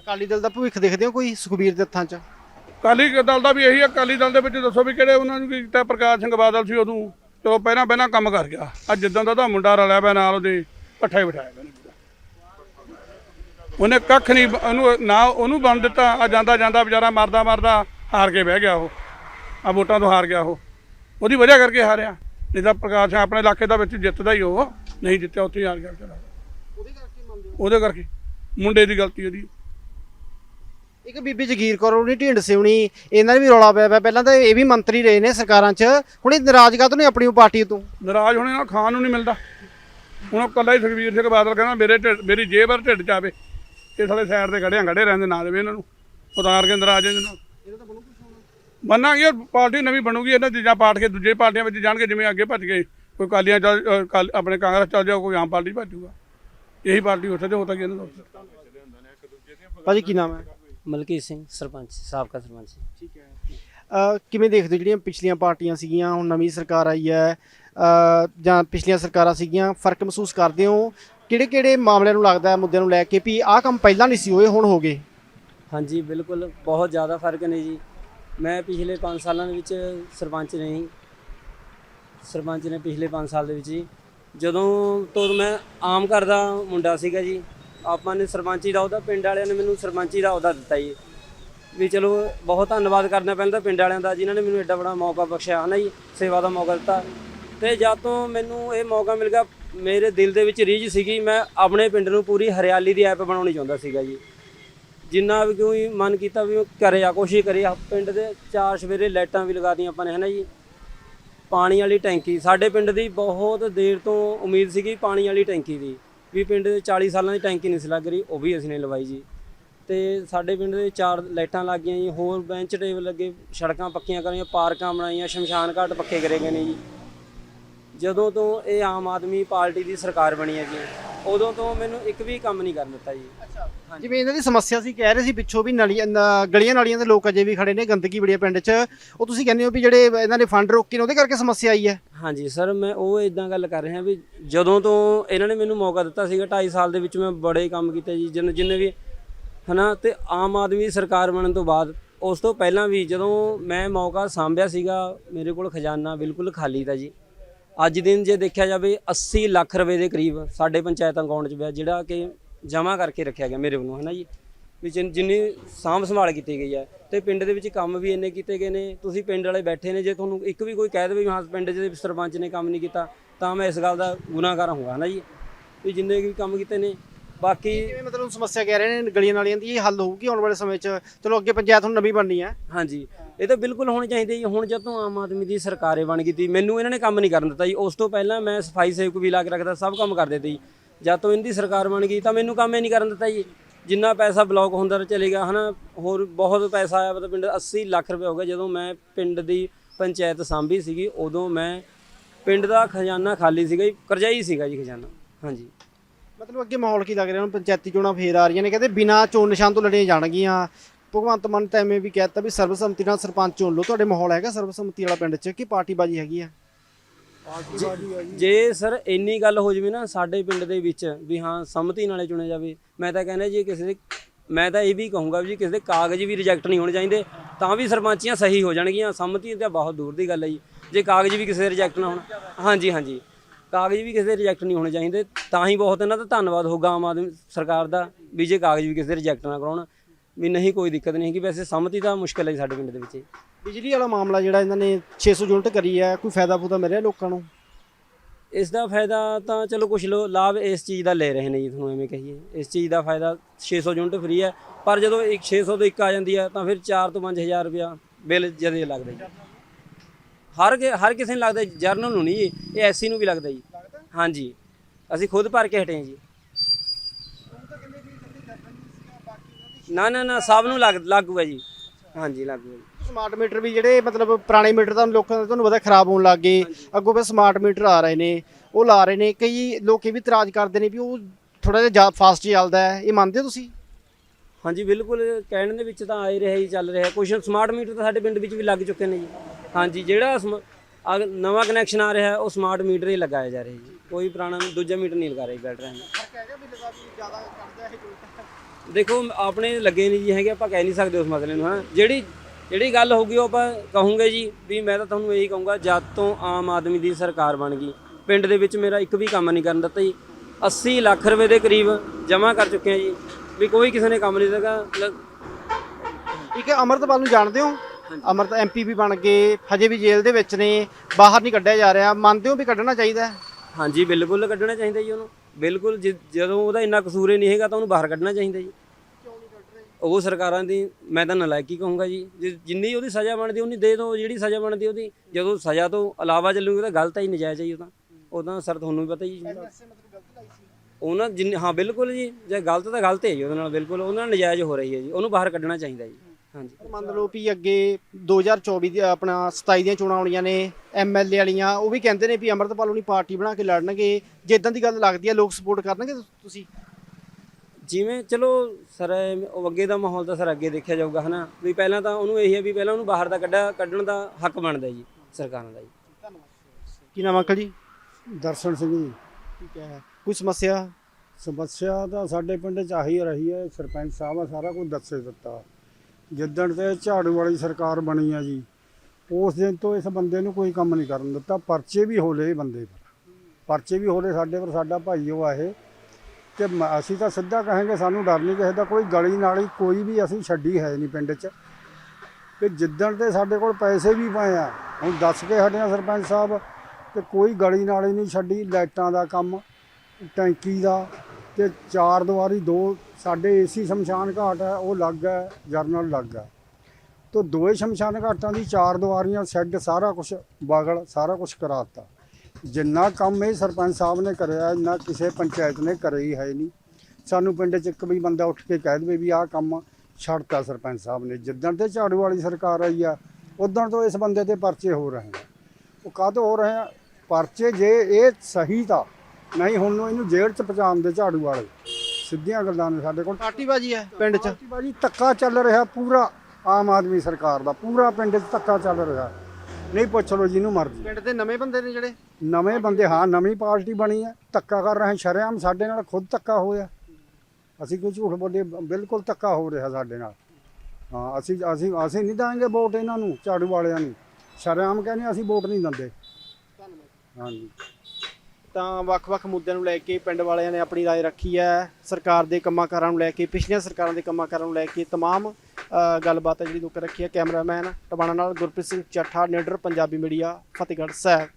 A: ਅਕਾਲੀ ਦਲ ਦਾ ਭਵਿੱਖ ਦੇਖਦੇ ਹੋ ਕੋਈ ਸੁਖਬੀਰ ਦੇ ਹੱਥਾਂ 'ਚ?
C: ਅਕਾਲੀ ਦਲ ਦਾ ਵੀ ਇਹੀ ਅਕਾਲੀ ਦਲ ਦੇ ਵਿੱਚ ਦੱਸੋ ਵੀ ਕਿਹੜੇ ਉਹਨਾਂ ਨੂੰ ਕੀ ਕੀਤਾ ਪ੍ਰਕਾਸ਼ ਸਿੰਘ ਬਾਦਲ ਸੀ ਉਦੋਂ। ਚਲੋ ਪਹਿਲਾਂ ਪਹਿਲਾਂ ਕੰਮ ਕਰ ਗਿਆ। ਅੱਜ ਜਿੱਦਾਂ ਦਾ ਉਹਦਾ ਮੁੰਡਾ ਰਲਿਆ ਪਿਆ ਨਾਲ ਉਹਦੇ ਪੱਠਾ ਹੀ ਬਿਠਾਇਆ ਉਹਨੇ ਪੂਰਾ। ਉਹਨੇ ਕੱਖ ਨਹੀਂ ਉਹਨੂੰ ਨਾ ਉਹਨੂੰ ਬਣ ਦਿੱਤਾ ਆ ਜਾਂਦਾ ਜਾਂਦਾ ਵਿਚਾਰਾ ਮਰਦਾ ਮਰਦਾ ਹਾਰ ਕੇ ਬਹਿ ਗਿਆ ਉਹ। ਆ ਵੋਟਾਂ ਤੋਂ ਹਾਰ ਗਿਆ ਉਹ। ਉਹਦੀ ਵਜ੍ਹਾ ਕਰਕੇ ਹਾਰਿਆ। ਨਹੀਂ ਤਾਂ ਪ੍ਰਕਾਸ਼ ਸਿੰਘ ਆਪਣੇ ਇਲਾਕੇ ਦਾ ਵਿੱਚ ਜਿੱਤਦਾ ਹੀ ਉਹ ਨਹੀਂ ਜਿੱਤਿਆ ਉੱਥੇ ਹਾਰ ਗਿਆ ਵਿਚਾਰਾ ਉਹਦੇ ਕਰਕੇ ਮੁੰਡੇ ਦੀ ਗਲਤੀ ਉਹਦੀ।
A: ਇੱਕ ਬੀਬੀ ਜਗੀਰ ਕੌਰ ਉਹਨੀ ਢਿੰਡ ਸਿਉਣੀ ਇਹਨਾਂ ਨੇ ਵੀ ਰੌਲਾ ਪਿਆ ਪਿਆ। ਪਹਿਲਾਂ ਤਾਂ ਇਹ ਵੀ ਮੰਤਰੀ ਰਹੇ ਨੇ ਸਰਕਾਰਾਂ 'ਚ। ਹੁਣ ਇਹ ਨਾਰਾਜ਼ ਕਾਹਤੋਂ ਨਹੀਂ ਆਪਣੀ ਪਾਰਟੀ ਤੋਂ?
C: ਨਾਰਾਜ਼ ਹੋਣੇ ਨਾਲ ਖਾਣ ਨੂੰ ਨਹੀਂ ਮਿਲਦਾ। ਹੁਣ ਕੱਲਾ ਹੀ ਸੁਖਬੀਰ ਸਿੰਘ ਬਾਦਲ ਕਹਿੰਦਾ ਮੇਰੇ ਢਿੱਡ ਮੇਰੀ ਜੇਬ ਪਰ ਢਿੱਡ ਚ ਆਵੇ। ਇਹ ਸਾਲੇ ਸਾਈਡ ਤੇ ਖੜੇ ਆ ਖੜੇ ਰਹਿੰਦੇ ਨਾ ਦੇਵੇ ਇਹਨਾਂ ਨੂੰ। ਉਤਾਰ ਕੇ ਨਾਰਾਜ਼ ਇਹਨਾਂ ਨੂੰ। ਮੰਨਾਂਗੇ ਪਾਰਟੀ ਨਵੀਂ ਬਣੂਗੀ ਇਹਨਾਂ ਚੀਜ਼ਾਂ ਪਾਟ ਕੇ ਦੂਜੇ ਪਾਰਟੀਆਂ ਵਿੱਚ ਜਾਣਗੇ ਜਿਵੇਂ ਅੱਗੇ ਭੱਜ ਗਏ। ਕੋਈ ਕਾਲੀਆਂ ਚੱਲ ਆਪਣੇ ਕਾਂਗਰਸ ਚੱਲ ਜਾਓ ਕੋਈ ਆਮ ਪਾਰਟੀ ਭੱਜੂਗਾ ਇਹੀ ਪਾਰਟੀ ਹੋ ਸਕਦੀ ਹੋ ਤਾਂ ਕਿ ਇਹਨਾਂ ਦਾ
A: ਭਾਜੀ ਕੀ ਨਾਮ ਹੈ?
H: ਮਲਕੀਤ ਸਿੰਘ ਸਰਪੰਚ ਸਾਬਕਾ ਸਰਪੰਚ।
A: ਠੀਕ ਹੈ। ਕਿਵੇਂ ਦੇਖਦੇ ਹੋ ਜਿਹੜੀਆਂ ਪਿਛਲੀਆਂ ਪਾਰਟੀਆਂ ਸੀਗੀਆਂ ਹੁਣ ਨਵੀਂ ਸਰਕਾਰ ਆਈ ਹੈ ਜਾਂ ਪਿਛਲੀਆਂ ਸਰਕਾਰਾਂ ਸੀਗੀਆਂ ਫ਼ਰਕ ਮਹਿਸੂਸ ਕਰਦੇ ਹੋ? ਕਿਹੜੇ ਕਿਹੜੇ ਮਾਮਲਿਆਂ ਨੂੰ ਲੱਗਦਾ ਹੈ ਮੁੱਦਿਆਂ ਨੂੰ ਲੈ ਕੇ ਵੀ ਆਹ ਕੰਮ ਪਹਿਲਾਂ ਨਹੀਂ ਸੀ ਹੋਏ ਹੁਣ ਹੋ ਗਏ?
H: ਹਾਂਜੀ ਬਿਲਕੁਲ ਬਹੁਤ ਜ਼ਿਆਦਾ ਫ਼ਰਕ ਨੇ ਜੀ। ਮੈਂ ਪਿਛਲੇ 5 ਸਾਲਾਂ ਦੇ ਵਿੱਚ ਸਰਪੰਚ ਨਹੀਂ, ਸਰਪੰਚ ਨੇ ਪਿਛਲੇ 5 ਸਾਲ ਦੇ ਵਿੱਚ ਜੀ। ਜਦੋਂ ਤੋਂ ਮੈਂ ਆਮ ਘਰ ਦਾ ਮੁੰਡਾ ਸੀਗਾ ਜੀ, ਆਪਾਂ ਨੇ ਸਰਪੰਚੀ ਦਾ ਉਹਦਾ, ਪਿੰਡ ਵਾਲਿਆਂ ਨੇ ਮੈਨੂੰ ਸਰਪੰਚੀ ਦਾ ਅਹੁਦਾ ਦਿੱਤਾ ਜੀ। ਵੀ ਚਲੋ, ਬਹੁਤ ਧੰਨਵਾਦ ਕਰਨਾ ਪੈਂਦਾ ਪਿੰਡ ਵਾਲਿਆਂ ਦਾ, ਜਿਨ੍ਹਾਂ ਨੇ ਮੈਨੂੰ ਐਡਾ ਬੜਾ ਮੌਕਾ ਬਖਸ਼ਿਆ, ਹਨਾ ਜੀ, ਸੇਵਾ ਦਾ ਮੌਕਾ ਦਿੱਤਾ। ਤੇ ਜਦ ਤੋਂ ਮੈਨੂੰ ਇਹ ਮੌਕਾ ਮਿਲ ਗਿਆ, ਮੇਰੇ ਦਿਲ ਦੇ ਵਿੱਚ ਰੀਝ ਸੀਗੀ, ਮੈਂ ਆਪਣੇ ਪਿੰਡ ਨੂੰ ਪੂਰੀ ਹਰਿਆਲੀ ਦੀ ਐਪ ਬਣਾਉਣੀ ਚਾਹੁੰਦਾ ਸੀਗਾ ਜੀ। ਜਿੰਨਾ ਵੀ ਕੋਈ ਮਨ ਕੀਤਾ ਵੀ ਉਹ ਕਰਿਆ ਕੋਸ਼ਿਸ਼ ਕਰੀ ਪਿੰਡ ਦੇ ਚਾਰ ਸਵੇਰੇ ਲਾਈਟਾਂ ਵੀ ਲਗਾ ਦੀਆਂ ਆਪਾਂ ਨੇ, ਹਨਾ ਜੀ? ਪਾਣੀ ਵਾਲੀ ਟੈਂਕੀ, ਸਾਡੇ ਪਿੰਡ ਦੀ ਬਹੁਤ ਦੇਰ ਤੋਂ ਉਮੀਦ ਸੀਗੀ ਪਾਣੀ ਵਾਲੀ ਟੈਂਕੀ ਦੀ, ਵੀ ਪਿੰਡ ਦੇ 40 ਸਾਲਾਂ ਦੀ ਟੈਂਕੀ ਨਹੀਂ ਸੀ ਲੱਗ ਰਹੀ, ਉਹ ਵੀ ਅਸੀਂ ਨੇ ਲਵਾਈ ਜੀ। ਤੇ ਸਾਡੇ ਪਿੰਡ ਦੇ ਚਾਰ ਲਾਈਟਾਂ ਲੱਗ ਗਈਆਂ ਜੀ, ਹੋਰ ਬੈਂਚ ਟੇਬਲ ਲੱਗੇ, ਸੜਕਾਂ ਪੱਕੀਆਂ ਕਰੀਆਂ ਪਾਰਕਾਂ ਬਣਾਈਆਂ, ਸ਼ਮਸ਼ਾਨ ਘਾਟ ਪੱਕੇ ਕਰੇ ਗਏ ਨੇ ਜੀ। ਜਦੋਂ ਤੋਂ ਇਹ ਆਮ ਆਦਮੀ ਪਾਰਟੀ ਦੀ ਸਰਕਾਰ ਬਣੀ ਹੈ ਜੀ ਉਦੋਂ ਤੋਂ ਮੈਨੂੰ ਇੱਕ ਵੀ ਕੰਮ ਨਹੀਂ ਕਰਨ ਦਿੱਤਾ ਜੀ।
A: ਜਿਵੇਂ ਇਹਨਾਂ ਦੀ ਸਮੱਸਿਆ ਸੀ ਕਹਿ ਰਹੇ ਸੀ ਪਿੱਛੋਂ ਵੀ ਨਲੀਆਂ ਨ- ਗਲੀਆਂ ਨਾਲੀਆਂ ਦੇ ਲੋਕ ਅਜੇ ਵੀ ਖੜੇ ਨੇ ਗੰਦਗੀ ਬੜੀ ਹੈ ਪਿੰਡ 'ਚ। ਉਹ ਤੁਸੀਂ ਕਹਿੰਦੇ ਹੋ ਵੀ ਜਿਹੜੇ ਇਹਨਾਂ ਨੇ ਫੰਡ ਰੋਕੇ ਨੇ ਉਹਦੇ ਕਰਕੇ ਸਮੱਸਿਆ ਆਈ ਹੈ?
H: ਹਾਂਜੀ ਸਰ ਮੈਂ ਉਹ ਇਦਾਂ ਗੱਲ ਕਰ ਰਿਹਾ ਵੀ ਜਦੋਂ ਤੋਂ ਇਹਨਾਂ ਨੇ ਮੈਨੂੰ ਮੌਕਾ ਦਿੱਤਾ ਸੀਗਾ 2.5 ਸਾਲ ਦੇ ਵਿੱਚ ਮੈਂ ਬੜੇ ਕੰਮ ਕੀਤੇ ਜੀ ਜਿੰਨ ਜਿੰਨੇ ਵੀ ਹਨਾ ਤੇ ਆਮ ਆਦਮੀ ਸਰਕਾਰ ਬਣਨ ਤੋਂ ਬਾਅਦ ਉਸ ਤੋਂ ਪਹਿਲਾਂ ਵੀ ਜਦੋਂ ਮੈਂ ਮੌਕਾ ਸਾਂਭਿਆ ਸੀਗਾ ਮੇਰੇ ਕੋਲ ਖਜ਼ਾਨਾ ਬਿਲਕੁਲ ਖਾਲੀ ਤਾ ਜੀ। ਅੱਜ ਦਿਨ ਜੇ ਦੇਖਿਆ ਜਾਵੇ 80 ਲੱਖ ਰੁਪਏ ਦੇ ਕਰੀਬ ਸਾਡੇ ਪੰਚਾਇਤ ਅਕਾਊਂਟ 'ਚ ਪਿਆ ਜਿਹੜਾ ਕਿ ਜਮ੍ਹਾਂ ਕਰਕੇ ਰੱਖਿਆ ਗਿਆ ਮੇਰੇ ਵੱਲੋਂ ਹੈ ਨਾ ਜੀ? ਵੀ ਜਿੰਨ- ਜਿੰਨੀ ਸਾਂਭ ਸੰਭਾਲ ਕੀਤੀ ਗਈ ਹੈ ਤੇ ਪਿੰਡ ਦੇ ਵਿੱਚ ਕੰਮ ਵੀ ਇੰਨੇ ਕੀਤੇ ਗਏ ਨੇ, ਤੁਸੀਂ ਪਿੰਡ ਵਾਲੇ ਬੈਠੇ ਨੇ, ਜੇ ਤੁਹਾਨੂੰ ਇੱਕ ਵੀ ਕੋਈ ਕਹਿ ਦੇਵੇ ਵੀ ਹਾਂ, ਪਿੰਡ ਦੇ ਸਰਪੰਚ ਨੇ ਕੰਮ ਨਹੀਂ ਕੀਤਾ, ਤਾਂ ਮੈਂ ਇਸ ਗੱਲ ਦਾ ਗੁਨਾਹਗਾਰ ਹੋਊਗਾ ਨਾ ਜੀ? ਵੀ ਜਿੰਨੇ ਵੀ ਕੰਮ ਕੀਤੇ ਨੇ ਬਾਕੀ
A: ਜਿਵੇਂ ਮਤਲਬ ਸਮੱਸਿਆ ਕਹਿ ਰਹੇ ਨੇ ਗਲੀਆਂ ਨਾਲੀਆਂ ਦੀ ਇਹ ਹੱਲ ਹੋਊਗੀ ਆਉਣ ਵਾਲੇ ਸਮੇਂ 'ਚ? ਚਲੋ ਅੱਗੇ ਪੰਚਾਇਤ ਹੁਣ ਨਵੀਂ ਬਣਨੀ ਹੈ।
H: ਹਾਂਜੀ। ਇਹ ਤਾਂ ਬਿਲਕੁਲ ਹੋਣੀ ਚਾਹੀਦੀ ਜੀ ਹੁਣ ਜਦੋਂ ਆਮ ਆਦਮੀ ਦੀ ਸਰਕਾਰੇ ਬਣ ਗਈ ਤੀ ਮੈਨੂੰ ਇਹਨਾਂ ਨੇ ਕੰਮ ਨਹੀਂ ਕਰਨ ਦਿੱਤਾ ਜੀ। ਉਸ ਤੋਂ ਪਹਿਲਾਂ ਮੈਂ ਸਫ਼ਾਈ ਸੇਵਕ ਵੀ ਲਾ ਕੇ ਰੱਖਦਾ ਸਭ ਕੰਮ ਕਰਦੇ ਤੇ ਜੀ ਜਦ ਤੋਂ ਇਹਨਾਂ ਦੀ ਸਰਕਾਰ ਬਣ ਗਈ ਤਾਂ ਮੈਨੂੰ ਕੰਮ ਹੀ ਨਹੀਂ ਕਰਨ ਦਿੱਤਾ ਜੀ। ਜਿੰਨਾ ਪੈਸਾ ਬਲੌਕ ਹੁੰਦਾ ਚਲੇਗਾ ਹਨਾ? ਹੋਰ ਬਹੁਤ ਪੈਸਾ ਆਇਆ ਮਤਲਬ ਪਿੰਡ 80 ਲੱਖ ਰੁਪਏ ਹੋ ਗਏ। ਜਦੋਂ ਮੈਂ ਪਿੰਡ ਦੀ ਪੰਚਾਇਤ ਸਾਂਭੀ ਸੀਗੀ ਉਦੋਂ ਮੈਂ ਪਿੰਡ ਦਾ ਖਜ਼ਾਨਾ ਖਾਲੀ ਸੀਗਾ ਜੀ ਕਰਜ਼ਾਈ ਸੀਗਾ ਜੀ ਖਜ਼ਾਨਾ। ਹਾਂਜੀ।
A: ਮਤਲਬ ਅੱਗੇ ਮਾਹੌਲ ਕੀ ਲੱਗ ਰਿਹਾ? ਹੁਣ ਪੰਚਾਇਤੀ ਚੋਣਾਂ ਫੇਰ ਆ ਰਹੀਆਂ ਨੇ, ਕਹਿੰਦੇ ਬਿਨਾਂ ਚੋਣ ਨਿਸ਼ਾਨ ਤੋਂ ਲੜੀਆਂ ਜਾਣਗੀਆਂ। ਭਗਵੰਤ ਮਾਨ ਤਾਂ ਐਵੇਂ ਵੀ ਕਹਿਤਾ ਵੀ ਸਰਬਸੰਮਤੀ ਨਾਲ ਸਰਪੰਚ ਚੁਣ ਲਓ। ਤੁਹਾਡੇ ਮਾਹੌਲ ਹੈਗਾ ਸਰਬਸੰਮਤੀ ਵਾਲਾ ਪਿੰਡ 'ਚ ਕਿ ਪਾਰਟੀਬਾਜ਼ੀ ਹੈਗੀ ਆ?
H: ਜੇ ਸਰ ਇੰਨੀ ਗੱਲ ਹੋ ਜਵੇ ਨਾ ਸਾਡੇ ਪਿੰਡ ਦੇ ਵਿੱਚ ਵੀ ਹਾਂ ਸੰਮਤੀ ਨਾਲੇ ਚੁਣਿਆ ਜਾਵੇ, ਮੈਂ ਤਾਂ ਕਹਿੰਦਾ ਜੀ ਕਿਸੇ ਦੇ ਮੈਂ ਤਾਂ ਇਹ ਵੀ ਕਹੂੰਗਾ ਵੀ ਕਿਸੇ ਦੇ ਕਾਗਜ਼ ਵੀ ਰਿਜੈਕਟ ਨਹੀਂ ਹੋਣੇ ਚਾਹੀਦੇ, ਤਾਂ ਵੀ ਸਰਪੰਚੀਆਂ ਸਹੀ ਹੋ ਜਾਣਗੀਆਂ। ਸੰਮਤੀ ਤਾਂ ਬਹੁਤ ਦੂਰ ਦੀ ਗੱਲ ਹੈ ਜੀ। ਜੇ ਕਾਗਜ਼ ਵੀ ਕਿਸੇ ਦੇ ਰਿਜੈਕਟ ਨਾ ਹੋਣ। ਹਾਂਜੀ ਹਾਂਜੀ। ਕਾਗਜ਼ ਵੀ ਕਿਸੇ ਦੇ ਰਿਜੈਕਟ ਨਹੀਂ ਹੋਣੇ ਚਾਹੀਦੇ ਤਾਂ ਹੀ ਬਹੁਤ ਇਹਨਾਂ ਦਾ ਧੰਨਵਾਦ ਹੋਊਗਾ ਆਮ ਆਦਮੀ ਸਰਕਾਰ ਦਾ ਵੀ ਜੇ ਕਾਗਜ਼ ਵੀ ਕਿਸੇ ਦੇ ਰਿਜੈਕਟ ਨਾ ਕਰਾਉਣ ਵੀ ਨਹੀਂ ਕੋਈ ਦਿੱਕਤ ਨਹੀਂ ਹੈਗੀ। ਵੈਸੇ ਸੰਮਤੀ ਤਾਂ ਮੁਸ਼ਕਿਲ ਹੈ ਸਾਡੇ ਪਿੰਡ ਦੇ ਵਿੱਚ।
A: ਬਿਜਲੀ ਵਾਲਾ ਮਾਮਲਾ ਜਿਹੜਾ ਇਹਨਾਂ ਨੇ 600 ਯੂਨਿਟ ਕਰੀ ਹੈ ਕੋਈ ਫਾਇਦਾ ਫੂਦਾ ਮਿਲ ਰਿਹਾ ਲੋਕਾਂ ਨੂੰ?
H: ਇਸ ਦਾ ਫਾਇਦਾ ਤਾਂ ਚਲੋ ਕੁਝ ਲੋ ਲਾਭ ਇਸ ਚੀਜ਼ ਦਾ ਲੈ ਰਹੇ ਨੇ ਜੀ ਤੁਹਾਨੂੰ ਐਵੇਂ ਕਹੀਏ। ਇਸ ਚੀਜ਼ ਦਾ ਫਾਇਦਾ 600 ਯੂਨਿਟ ਫ੍ਰੀ ਹੈ ਪਰ ਜਦੋਂ ਇੱਕ 600 ਤੋਂ ਇੱਕ ਆ ਜਾਂਦੀ ਹੈ ਤਾਂ ਫਿਰ 4 ਤੋਂ 5000 ਰੁਪਇਆ ਬਿੱਲ ਜਦੇ ਲੱਗਦਾ ਜੀ। ਹਰ ਹਰ ਕਿਸੇ ਨੂੰ ਲੱਗਦਾ ਜਰਨਲ ਨੂੰ ਨਹੀਂ ਇਹ ਐਸੀ ਨੂੰ ਵੀ ਲੱਗਦਾ ਜੀ। ਹਾਂਜੀ। ਅਸੀਂ ਖੁਦ ਭਰ ਕੇ ਹਟੇ ਜੀ। ਨਾ ਨਾ ਨਾ ਸਭ ਨੂੰ ਲੱਗ ਲਾਗੂ ਹੈ ਜੀ। ਹਾਂਜੀ ਲਾਗੂ ਹੈ ਜੀ।
A: ਸਮਾਰਟ ਮੀਟਰ ਵੀ ਜਿਹੜੇ ਮਤਲਬ ਪੁਰਾਣੇ ਮੀਟਰ ਤਾਂ ਲੋਕਾਂ ਦੇ ਤੁਹਾਨੂੰ ਪਤਾ ਖਰਾਬ ਹੋਣ ਲੱਗ ਗਏ। ਅੱਗੋਂ ਫਿਰ ਸਮਾਰਟ ਮੀਟਰ ਆ ਰਹੇ ਨੇ ਉਹ ਲਾ ਰਹੇ ਨੇ। ਕਈ ਲੋਕ ਇਹ ਵੀ ਇਤਰਾਜ਼ ਕਰਦੇ ਨੇ ਵੀ ਉਹ ਥੋੜਾ ਜਿਹਾ ਫਾਸਟ ਚੱਲਦਾ ਹੈ। ਇਹ ਮੰਨਦੇ ਹੋ ਤੁਸੀਂ?
H: ਹਾਂਜੀ ਬਿਲਕੁਲ ਕਹਿਣ ਦੇ ਵਿੱਚ ਤਾਂ ਆ ਹੀ ਰਿਹਾ ਹੀ ਚੱਲ ਰਿਹਾ। ਕੁਝ ਸਮਾਰਟ ਮੀਟਰ ਤਾਂ ਸਾਡੇ ਪਿੰਡ ਵਿੱਚ ਵੀ ਲੱਗ ਚੁੱਕੇ ਨੇ ਜੀ। ਹਾਂਜੀ ਜਿਹੜਾ ਨਵਾਂ ਕਨੈਕਸ਼ਨ ਆ ਰਿਹਾ ਉਹ ਸਮਾਰਟ ਮੀਟਰ ਹੀ ਲਗਾਇਆ ਜਾ ਰਿਹਾ ਜੀ। ਕੋਈ ਪੁਰਾਣਾ ਦੂਜਾ ਮੀਟਰ ਨਹੀਂ ਲਗਾ ਰਹੇ ਬੈਟਰੀਆਂ ਦਾ ਦੇਖੋ ਆਪਣੇ ਲੱਗੇ ਨਹੀਂ ਜੀ ਹੈਗੇ ਆਪਾਂ ਕਹਿ ਨਹੀਂ ਸਕਦੇ ਉਸ ਮਸਲੇ ਨੂੰ ਹਾਂ। ਜਿਹੜੀ ਜਿਹੜੀ ਗੱਲ ਹੋਊਗੀ ਉਹ ਆਪਾਂ ਕਹੂੰਗੇ ਜੀ ਵੀ ਮੈਂ ਤਾਂ ਤੁਹਾਨੂੰ ਇਹੀ ਕਹੂੰਗਾ ਜਦ ਤੋਂ ਆਮ ਆਦਮੀ ਦੀ ਸਰਕਾਰ ਬਣ ਗਈ ਪਿੰਡ ਦੇ ਵਿੱਚ ਮੇਰਾ ਇੱਕ ਵੀ ਕੰਮ ਨਹੀਂ ਕਰਨ ਦਿੱਤਾ ਜੀ। 80 ਲੱਖ ਰੁਪਏ ਦੇ ਕਰੀਬ ਜਮ੍ਹਾਂ ਕਰ ਚੁੱਕੇ ਆ ਜੀ। ਵੀ ਕੋਈ ਕਿਸੇ ਨੇ ਕੰਮ ਨਹੀਂ ਦਿੱਤਾ ਲ-
A: ਇੱਕ ਅਮਰਤਪਾਲ ਨੂੰ ਜਾਣਦੇ ਹੋ? ਅਮਰਤ ਐਮਪੀ ਵੀ ਬਣ ਗਏ ਹਜੇ ਵੀ ਜੇਲ੍ਹ ਦੇ ਵਿੱਚ ਨੇ ਬਾਹਰ ਨਹੀਂ ਕੱਢਿਆ ਜਾ ਰਿਹਾ। ਮੰਨਦੇ ਹੋ ਵੀ ਕੱਢਣਾ ਚਾਹੀਦਾ ਹੈ?
H: ਹਾਂਜੀ ਬਿਲਕੁਲ ਕੱਢਣਾ ਚਾਹੀਦਾ ਜੀ ਉਹਨੂੰ। ਬਿਲਕੁਲ ਜਿ- ਜਦੋਂ ਉਹਦਾ ਇੰਨਾ ਕਸੂਰ ਹੀ ਨਹੀਂ ਹੈਗਾ ਤਾਂ ਉਹਨੂੰ ਬਾਹਰ ਕੱਢਣਾ ਚਾਹੀਦਾ ਜੀ। ਉਹ ਸਰਕਾਰਾਂ ਦੀ ਮੈਂ ਤਾਂ ਨਲਾਇਕੀ ਕਹੂੰਗਾ ਜੀ। ਜਿ- ਜਿੰਨੀ ਉਹਦੀ ਸਜ਼ਾ ਬਣਦੀ ਉਨੀ ਦੇ ਦਿਓ। ਜਿਹੜੀ ਸਜ਼ਾ ਬਣਦੀ ਉਹਦੀ ਜਦੋਂ ਸਜ਼ਾ ਤੋਂ ਇਲਾਵਾ ਚੱਲੂਗੀ ਤਾਂ ਗਲਤ ਹੈ ਹੀ ਨਜਾਇਜ਼ ਹੈ ਜੀ ਉਹ ਤਾਂ। ਉਹ ਤਾਂ ਸਰ ਤੁਹਾਨੂੰ ਵੀ ਪਤਾ ਹੀ ਜੀ। ਉਹਨਾਂ ਜਿੰਨੇ ਹਾਂ ਬਿਲਕੁਲ ਜੀ ਜੇ ਗਲਤ ਤਾਂ ਗਲਤ ਹੈ ਜੀ ਉਹਦੇ ਨਾਲ ਬਿਲਕੁਲ ਉਹਨਾਂ ਨਾਲ ਨਜਾਇਜ਼ ਹੋ ਰਹੀ ਹੈ ਜੀ ਉਹਨੂੰ ਬਾਹਰ ਕੱਢਣਾ ਚਾਹੀਦਾ ਜੀ। ਹਾਂਜੀ।
A: ਮੰਨ ਲਓ ਵੀ ਅੱਗੇ 2024 ਦੀ ਆਪਣਾ 27 ਦੀਆਂ ਚੋਣਾਂ ਆਉਣੀਆਂ ਨੇ ਐਮਐਲਏ ਵਾਲੀਆਂ ਉਹ ਵੀ ਕਹਿੰਦੇ ਨੇ ਵੀ ਅੰਮ੍ਰਿਤਪਾਲ ਉਹਨੀ ਪਾਰਟੀ ਬਣਾ ਕੇ ਲੜਨਗੇ ਜੇ ਇਦਾਂ ਦੀ ਗੱਲ ਲੱਗਦੀ ਹੈ ਲੋਕ ਸਪੋਰਟ ਕਰਨਗੇ ਤੁਸੀਂ?
H: ਜਿਵੇਂ ਚਲੋ ਸਰ ਉਹ ਅੱਗੇ ਦਾ ਮਾਹੌਲ ਤਾਂ ਸਰ ਅੱਗੇ ਦੇਖਿਆ ਜਾਊਗਾ ਹਨਾ? ਵੀ ਪਹਿਲਾਂ ਤਾਂ ਉਹਨੂੰ ਇਹੀ ਹੈ ਵੀ ਪਹਿਲਾਂ ਉਹਨੂੰ ਬਾਹਰ ਦਾ ਕੱਢਾ ਕੱਢਣ ਦਾ ਹੱਕ ਬਣਦਾ ਜੀ ਸਰਕਾਰਾਂ ਦਾ ਜੀ।
A: ਕੀ ਨਾਮ ਅੰਕਲ ਜੀ?
B: ਦਰਸ਼ਨ ਸਿੰਘ ਜੀ।
A: ਠੀਕ ਹੈ। ਕੋਈ ਸਮੱਸਿਆ?
B: ਸਮੱਸਿਆ ਤਾਂ ਸਾਡੇ ਪਿੰਡ 'ਚ ਆਹੀ ਰਹੀ ਹੈ, ਸਰਪੰਚ ਸਾਹਿਬ ਆ ਸਾਰਾ ਕੁਝ ਦੱਸੇ ਦਿੱਤਾ। ਜਿੱਦਣ ਤੇ ਝਾੜੂ ਵਾਲੀ ਸਰਕਾਰ ਬਣੀ ਆ ਜੀ, ਉਸ ਦਿਨ ਤੋਂ ਇਸ ਬੰਦੇ ਨੂੰ ਕੋਈ ਕੰਮ ਨਹੀਂ ਕਰਨ ਦਿੱਤਾ, ਪਰਚੇ ਵੀ ਹੋਲੇ ਬੰਦੇ ਪਰ। ਪਰਚੇ ਵੀ ਹੋਲੇ ਸਾਡੇ ਪਰ, ਸਾਡਾ ਭਾਈ ਉਹ ਆਏ ਇਹ। ਤੇ ਮ- ਅਸੀਂ ਤਾਂ ਸਿੱਧਾ ਕਹਾਂਗੇ, ਸਾਨੂੰ ਡਰ ਨਹੀਂ ਕਿਸੇ ਦਾ, ਕੋਈ ਗਲੀ ਨਾਲੀ ਕੋਈ ਵੀ ਅਸੀਂ ਛੱਡੀ ਹੈ ਨਹੀਂ ਪਿੰਡ 'ਚ। ਤੇ ਜਿੱਦਣ ਤੇ ਸਾਡੇ ਕੋਲ ਪੈਸੇ ਵੀ ਪਏ ਆ, ਹੁਣ ਦੱਸ ਕੇ ਹਟਿਆ ਸਰਪੰਚ ਸਾਹਿਬ, ਤੇ ਕੋਈ ਗਲੀ ਨਾਲੀ ਨਹੀਂ ਛੱਡੀ, ਲਾਈਟਾਂ ਦਾ ਕੰਮ। ਟੈਂਕੀ ਦਾ ਤੇ ਚਾਰ ਦੀਵਾਰੀ, ਦੋ ਸਾਡੇ ਏਸੀ ਸ਼ਮਸ਼ਾਨ ਘਾਟ ਹੈ, ਉਹ ਲੱਗ ਹੈ, ਜਰਨਲ ਲੱਗ ਹੈ। ਤੋ ਦੋਏ ਸ਼ਮਸ਼ਾਨ ਘਾਟਾਂ ਦੀ ਚਾਰ ਦੀਵਾਰੀਆਂ ਸ਼ੈੱਡ ਸਾਰਾ ਕੁਝ ਬਾਗਲ, ਸਾਰਾ ਕੁਝ ਕਰਾਤਾ। ਜਿੰਨਾ ਕੰਮ ਇਹ ਸਰਪੰਚ ਸਾਹਿਬ ਨੇ ਕਰਿਆ, ਇੰਨਾ ਕਿਸੇ ਪੰਚਾਇਤ ਨੇ ਕਰਿਆ ਹੀ ਹੈ ਨਹੀਂ। ਸਾਨੂੰ ਪਿੰਡ 'ਚ ਇੱਕ ਵੀ ਬੰਦਾ ਉੱਠ ਕੇ ਕਹਿ ਦੇਵੇ ਵੀ ਆਹ ਕੰਮ ਛੱਡਤਾ ਸਰਪੰਚ ਸਾਹਿਬ ਨੇ। ਜਿੱਦਣ ਤੇ ਝਾੜੂ ਵਾਲੀ ਸਰਕਾਰ ਆਈ ਆ, ਉਦੋਂ ਤੋਂ ਇਸ ਬੰਦੇ ਤੇ ਪਰਚੇ ਹੋ ਰਹੇ ਆ ਉਹ ਕਾਹਤੋਂ ਹੋ ਰਹੇ ਆ? ਪਰਚੇ ਜੇ ਇਹ ਸਹੀ ਤਾਂ ਨਹੀਂ ਹੁਣ ਨੂੰ ਇਹਨੂੰ ਜੇਲ੍ਹ 'ਚ ਪਹੁੰਚਾਉਣ ਦੇ ਝਾੜੂ ਵਾਲੇ। ਸਿੱਧੀਆਂ ਗੱਲਾਂ ਨੇ ਸਾਡੇ ਕੋਲ।
A: ਪਾਰਟੀਬਾਜੀ ਹੈ। ਪਿੰਡ 'ਚ।
B: ਪਾਰਟੀ ਬਾਜੀ ਧੱਕਾ ਚੱਲ ਰਿਹਾ ਪੂਰਾ ਆਮ ਆਦਮੀ ਸਰਕਾਰ ਦਾ। ਪੂਰਾ ਪਿੰਡ 'ਚ ਧੱਕਾ ਚੱਲ ਰਿਹਾ। ਨਹੀਂ ਪੁੱਛ ਲਓ ਜਿਹਨੂੰ ਮਰਜ਼ੀ।
A: ਪਿੰਡ ਦੇ ਨਵੇਂ ਬੰਦੇ ਨੇ ਜਿਹੜੇ?
B: ਨਵੇਂ ਬੰਦੇ ਹਾਂ ਨਵੀਂ ਪਾਰਟੀ ਬਣੀ ਹੈ। ਧੱਕਾ ਕਰ ਰਹੇ ਸ਼ਰੇਆਮ ਸਾਡੇ ਨਾਲ ਖੁਦ ਧੱਕਾ ਹੋਇਆ। ਅਸੀਂ ਕੋਈ ਝੂਠ ਬੋਲੇ ਬਿਲਕੁਲ ਧੱਕਾ ਹੋ ਰਿਹਾ ਸਾਡੇ ਨਾਲ। ਹਾਂ ਅਸੀਂ ਅਸੀਂ ਅਸੀਂ ਨਹੀਂ ਦਾਂਗੇ ਵੋਟ ਇਹਨਾਂ ਨੂੰ ਝਾੜੂ ਵਾਲਿਆਂ ਨੂੰ। ਸ਼ਰੇਆਮ ਕਹਿੰਦੇ ਅਸੀਂ ਵੋਟ ਨਹੀਂ ਦਿੰਦੇ। ਹਾਂਜੀ।
A: ਤਾਂ ਵੱਖ-ਵੱਖ ਮੁੱਦਿਆਂ ਨੂੰ ਲੈ ਕੇ ਪਿੰਡ ਵਾਲਿਆਂ ਨੇ ਆਪਣੀ رائے ਰੱਖੀ ਹੈ ਸਰਕਾਰ ਦੇ ਕੰਮਾਂ ਕਾਰਾਂ ਨੂੰ ਲੈ ਕੇ ਪਿਛਲੀਆਂ ਸਰਕਾਰਾਂ ਦੇ ਕੰਮਾਂ ਕਾਰਾਂ ਨੂੰ ਲੈ ਕੇ तमाम ਅ, ਗੱਲਬਾਤ ਹੈ ਜਿਹੜੀ ਲੋਕ ਰੱਖੀ ਹੈ ਕੈਮਰਾਮੈਨ ਟਬਾਣਾ ਨਾਲ ਗੁਰਪ੍ਰੀਤ ਸਿੰਘ ਚੱਠਾ ਨੀਡਰ ਪੰਜਾਬੀ ਮੀਡੀਆ ਫਤਿਹਗੜ੍ਹ ਸਾਹਿਬ